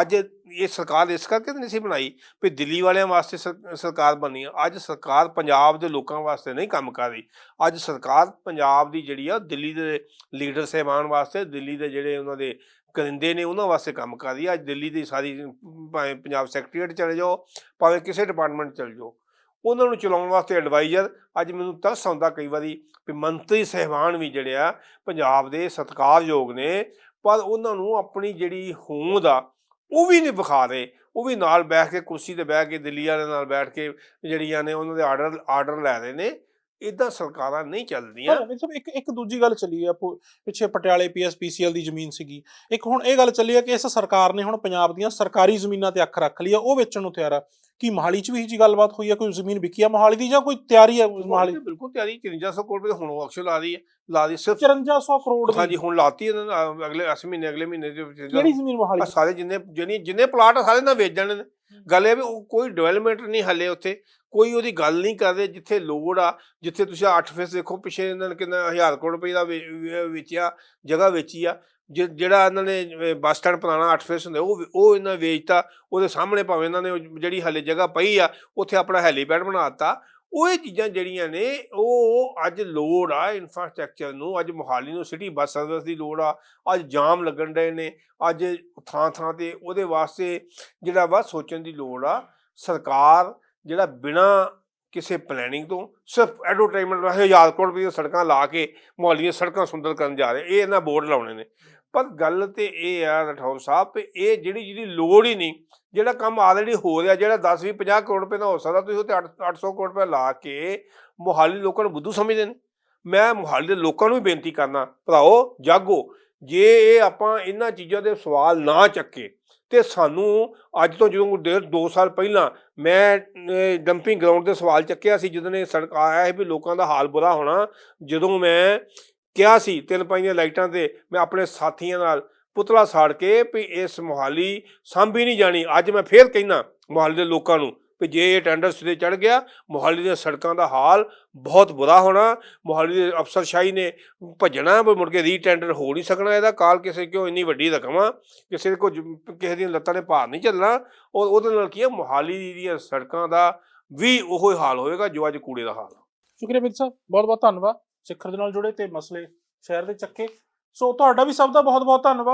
ਅੱਜ ਇਹ ਸਰਕਾਰ ਇਸ ਕਰਕੇ ਤਾਂ ਨਹੀਂ ਸੀ ਬਣਾਈ ਵੀ ਦਿੱਲੀ ਵਾਲਿਆਂ ਵਾਸਤੇ ਸਰ- ਸਰਕਾਰ ਬਣੀ ਆ। ਅੱਜ ਸਰਕਾਰ ਪੰਜਾਬ ਦੇ ਲੋਕਾਂ ਵਾਸਤੇ ਨਹੀਂ ਕੰਮ ਕਰ ਰਹੀ। ਅੱਜ ਸਰਕਾਰ ਪੰਜਾਬ ਦੀ ਜਿਹੜੀ ਆ, ਦਿੱਲੀ ਦੇ ਲੀਡਰ ਸਹਿਬਾਨ ਵਾਸਤੇ, ਦਿੱਲੀ ਦੇ ਜਿਹੜੇ ਉਹਨਾਂ ਦੇ ਕਰਿੰਦੇ ਨੇ ਉਹਨਾਂ ਵਾਸਤੇ ਕੰਮ ਕਰ ਰਹੀ ਆ। ਅੱਜ ਦਿੱਲੀ ਦੀ ਸਾਰੀ ਭਾਵੇਂ ਪੰਜਾਬ ਸੈਕਟਰੀਏਟ ਚਲੇ ਜਾਓ, ਭਾਵੇਂ ਕਿਸੇ ਡਿਪਾਰਟਮੈਂਟ ਚਲੇ ਜਾਓ। ਉਹਨਾਂ ਨੂੰ ਚਲਾਉਣ ਵਾਸਤੇ ਐਡਵਾਈਜ਼ਰ ਅੱਜ ਮੈਨੂੰ ਤਰਸ ਆਉਂਦਾ ਕਈ ਵਾਰੀ ਵੀ ਮੰਤਰੀ ਸਹਿਬਾਨ ਵੀ ਜਿਹੜੇ ਆ, ਪੰਜਾਬ ਦੇ ਸਤਿਕਾਰਯੋਗ ਨੇ, ਪਰ ਉਹਨਾਂ ਨੂੰ ਆਪਣੀ ਜਿਹੜੀ ਹੋਂਦ ਆ ਉਹ ਵੀ ਨਹੀਂ ਵਿਖਾ ਰਹੇ। ਉਹ ਵੀ ਨਾਲ ਬੈਠ ਕੇ ਕੁਰਸੀ ਤੇ ਬਹਿ ਕੇ ਦਿੱਲੀ ਵਾਲਿਆਂ ਨਾਲ ਬੈਠ ਕੇ ਜਿਹੜੀਆਂ ਨੇ ਉਹਨਾਂ ਦੇ ਆਰਡਰ ਆਰਡਰ ਲੈ ਰਹੇ ਨੇ। ਇਦਾਂ ਸਰਕਾਰਾਂ ਨਹੀਂ ਚੱਲਦੀਆਂ। ਪਰ ਸਭ ਇੱਕ ਇੱਕ ਦੂਜੀ ਗੱਲ ਚੱਲੀ ਆ ਪੁ- ਪਿੱਛੇ ਪਟਿਆਲੇ ਪੀਐਸਪੀਸੀਐਲ ਦੀ ਜ਼ਮੀਨ ਸੀਗੀ। ਇੱਕ ਹੁਣ ਇਹ ਗੱਲ ਚੱਲੀ ਆ ਕਿ ਇਸ ਸਰਕਾਰ ਨੇ ਹੁਣ ਪੰਜਾਬ ਦੀਆਂ ਸਰਕਾਰੀ ਜ਼ਮੀਨਾਂ ਤੇ ਅੱਖ ਰੱਖ ਲਈ ਆ ਉਹ ਵੇਚਣ ਨੂੰ ਤਿਆਰ ਆ। ਕੀ ਮੋਹਾਲੀ 'ਚ ਵੀ ਇਹ ਜੀ ਗੱਲਬਾਤ ਹੋਈ ਆ ਕੋਈ ਜ਼ਮੀਨ ਵਿਕੀ ਆ ਮੋਹਾਲੀ ਦੀ ਜਾਂ ਕੋਈ ਤਿਆਰੀ ਆ ਮੋਹਾਲੀ ਬਿਲਕੁਲ ਤਿਆਰੀ 5300 ਕਰੋੜ ਰੁਪਏ ਹੁਣ ਆਕਸ਼ਨ ਲਾ ਰਹੀ ਹੈ ਲਾ ਰਹੀ ਸਿਰਫ 5400 ਕਰੋੜ ਦੀ। ਹਾਂਜੀ ਹੁਣ ਲਾਤੀ ਇਹਨਾਂ ਨੇ, ਅਹ, ਅਗਲੇ ਇਸ ਮਹੀਨੇ ਅਗਲੇ ਮਹੀਨੇ ਦੇ ਵਿੱਚ ਕਿਹੜੀ ਜ਼ਮੀਨ ਮੋਹਾਲੀ? ਸਾਰੇ ਜਿੰਨੇ ਜਿੰਨੇ ਜਿੰਨੇ ਪਲਾਟ ਆ ਸਾਰੇ ਨਾਲ ਵੇਚ ਜਾਣੇ ਨੇ ਗੱਲ ਇਹ ਵੀ ਉਹ ਕੋਈ ਡਿਵੈਲਪਮੈਂਟ ਨਹੀਂ ਹੱਲੇ ਉੱਥੇ। ਕੋਈ ਉਹਦੀ ਗੱਲ ਨਹੀਂ ਕਰਦੇ ਜਿੱਥੇ ਲੋੜ ਆ, ਜਿੱਥੇ ਤੁਸੀਂ 8 ਫੇਸ ਦੇਖੋ, ਪਿਛੇ ਇਹਨਾਂ ਨੇ ਕਿੰਨਾ ਹਜ਼ਾਰ ਕਰੋੜ ਰੁਪਏ ਦਾ ਵੇ- ਵੇਚਿਆ, ਜਗ੍ਹਾ ਵੇਚੀ ਆ। ਜਿ- ਜਿਹੜਾ ਇਹਨਾਂ ਨੇ ਬੱਸ ਸਟੈਂਡ ਪੁਰਾਣਾ 8 ਫੇਸ ਹੁੰਦਾ, ਉਹ ਉਹ ਇਹਨਾਂ ਵੇਚਤਾ, ਉਹਦੇ ਸਾਹਮਣੇ ਭਾਵੇਂ ਇਹਨਾਂ ਨੇ ਉਹ ਜਿਹੜੀ ਹੱਲੇ ਜਗ੍ਹਾ ਪਈ ਆ, ਉੱਥੇ ਆਪਣਾ ਹੈਲੀਪੈਡ ਬਣਾਤਾ ਉਹ ਇਹ ਚੀਜ਼ਾਂ ਜਿਹੜੀਆਂ ਨੇ, ਉਹ ਅੱਜ ਲੋੜ ਆ ਇਨਫਰਾਸਟ੍ਰਕਚਰ ਨੂੰ, ਅੱਜ ਮੋਹਾਲੀ ਨੂੰ ਸਿਟੀ ਬੱਸ ਸਰਵਿਸ ਦੀ ਲੋੜ ਆ, ਅੱਜ ਜਾਮ ਲੱਗਣ ਡਏ ਨੇ, ਅੱਜ ਥਾਂ ਥਾਂ ਤੇ ਉਹਦੇ ਵਾਸਤੇ ਜਿਹੜਾ ਵਾ ਸੋਚਣ ਦੀ ਲੋੜ ਆ, ਸਰਕਾਰ ਜਿਹੜਾ ਬਿਨਾ ਕਿਸੇ ਪਲੈਨਿੰਗ ਤੋਂ ਸਿਰਫ ਐਡਵਰਟਾਈਜ਼ਮੈਂਟ ਵਾਸਤੇ ਹਜ਼ਾਰ ਕਰੋੜ ਰੁਪਏ ਦੀਆਂ ਸੜਕਾਂ ਲਾ ਕੇ ਮੁਹੱਲੀ ਦੀਆਂ ਸੜਕਾਂ ਸੁੰਦਰ ਕਰਨ ਜਾ ਰਹੇ, ਇਹ ਇਹਨਾਂ ਬੋਰਡ ਲਾਉਣੇ ਨੇ। ਪਰ ਗੱਲ ਤੇ ਇਹ ਆ ਰਠੌਰ ਸਾਹਿਬ ਕਿ ਇਹ ਜਿਹੜੀ ਜਿਹੜੀ ਲੋੜ ਹੀ ਨਹੀਂ, ਜਿਹੜਾ ਕੰਮ ਆਲਰੇਡੀ ਹੋ ਰਿਹਾ, ਜਿਹੜਾ 10 20 50 ਕਰੋੜ ਰੁਪਏ ਦਾ ਹੋ ਸਕਦਾ, ਤੁਸੀਂ ਉਹ ਤੇ 800 ਕਰੋੜ ਰੁਪਏ ਲਾ ਕੇ ਮੁਹਾਲੀ ਲੋਕਾਂ ਨੂੰ ਬੁੱਧੂ ਸਮਝਦੇ ਨੇ। ਮੈਂ ਮੁਹਾਲੀ ਦੇ ਲੋਕਾਂ ਨੂੰ ਵੀ ਬੇਨਤੀ ਕਰਨਾ ਭਰਾਓ ਜਾਗੋ, ਜੇ ਇਹ ਆਪਾਂ ਇਹਨਾਂ ਚੀਜ਼ਾਂ ਦੇ ਸਵਾਲ ਨਾ ਚੱਕੇ ਤੇ ਸਾਨੂੰ ਅੱਜ ਤੋਂ ਜਦੋਂ ਡੇਢ 2 ਸਾਲ ਪਹਿਲਾਂ ਮੈਂ ਡੰਪਿੰਗ ਗਰਾਊਂਡ ਦੇ ਸਵਾਲ ਚੱਕਿਆ ਸੀ, ਜਦੋਂ ਨੇ ਸੜਕ ਆਇਆ ਸੀ ਵੀ ਲੋਕਾਂ ਦਾ ਹਾਲ ਬੁਰਾ ਹੋਣਾ, ਜਦੋਂ ਮੈਂ ਕਿਹਾ ਸੀ ਤਿੰਨ ਪਾਈਆਂ ਲਾਈਟਾਂ ਤੇ, ਮੈਂ ਆਪਣੇ ਸਾਥੀਆਂ ਨਾਲ ਪੁਤਲਾ ਸਾੜ ਕੇ ਵੀ ਇਸ ਮੁਹਾਲੀ ਸਾਂਭੀ ਨਹੀਂ ਜਾਣੀ, ਅੱਜ ਮੈਂ ਫੇਰ ਕਹਿਣਾ ਮੁਹਾਲੀ ਦੇ ਲੋਕਾਂ ਨੂੰ ਵੀ ਜੇ ਇਹ ਟੈਂਡਰ ਸਿਰੇ ਚੜ ਗਿਆ, ਮੋਹਾਲੀ ਦੀਆਂ ਸੜਕਾਂ ਦਾ ਹਾਲ ਬਹੁਤ ਬੁਰਾ ਹੋਣਾ। ਮੋਹਾਲੀ ਦੇ ਅਫਸਰਸ਼ਾਹੀ ਨੇ ਭੱਜਣਾ ਵੀ ਮੁੜ ਕੇ ਰੀਟੈਂਡਰ ਹੋ ਨਹੀਂ ਸਕਣਾ, ਇਹਦਾ ਕਾਲ ਕਿਸੇ ਕਿਉਂ ਇੰਨੀ ਵੱਡੀ ਰਕਮ ਆ? ਕਿਸੇ ਦੇ ਕੋ ਕਿਸੇ ਦੀਆਂ ਲੱਤਾਂ ਨੇ ਭਾਰ ਨਹੀਂ ਚੱਲਣਾ ਔਰ ਉਹਦੇ ਨਾਲ ਕੀ ਹੈ ਮੋਹਾਲੀ ਦੀਆਂ ਸੜਕਾਂ ਦਾ ਵੀ ਉਹੋ ਹਾਲ ਹੋਏਗਾ ਜੋ ਅੱਜ ਕੂੜੇ ਦਾ ਹਾਲ ਸ਼ੁਕਰੀਆ ਮਿੱਤਰ ਸਾਹਿਬ, ਬਹੁਤ ਬਹੁਤ ਧੰਨਵਾਦ। ਸਿੱਖਰ ਦੇ ਨਾਲ ਜੁੜੇ ਤੇ ਮਸਲੇ ਸ਼ਹਿਰ ਦੇ ਚੱਕੇ। ਸੋ ਤੁਹਾਡਾ ਵੀ ਸਭ ਦਾ ਬਹੁਤ ਬਹੁਤ ਧੰਨਵਾਦ।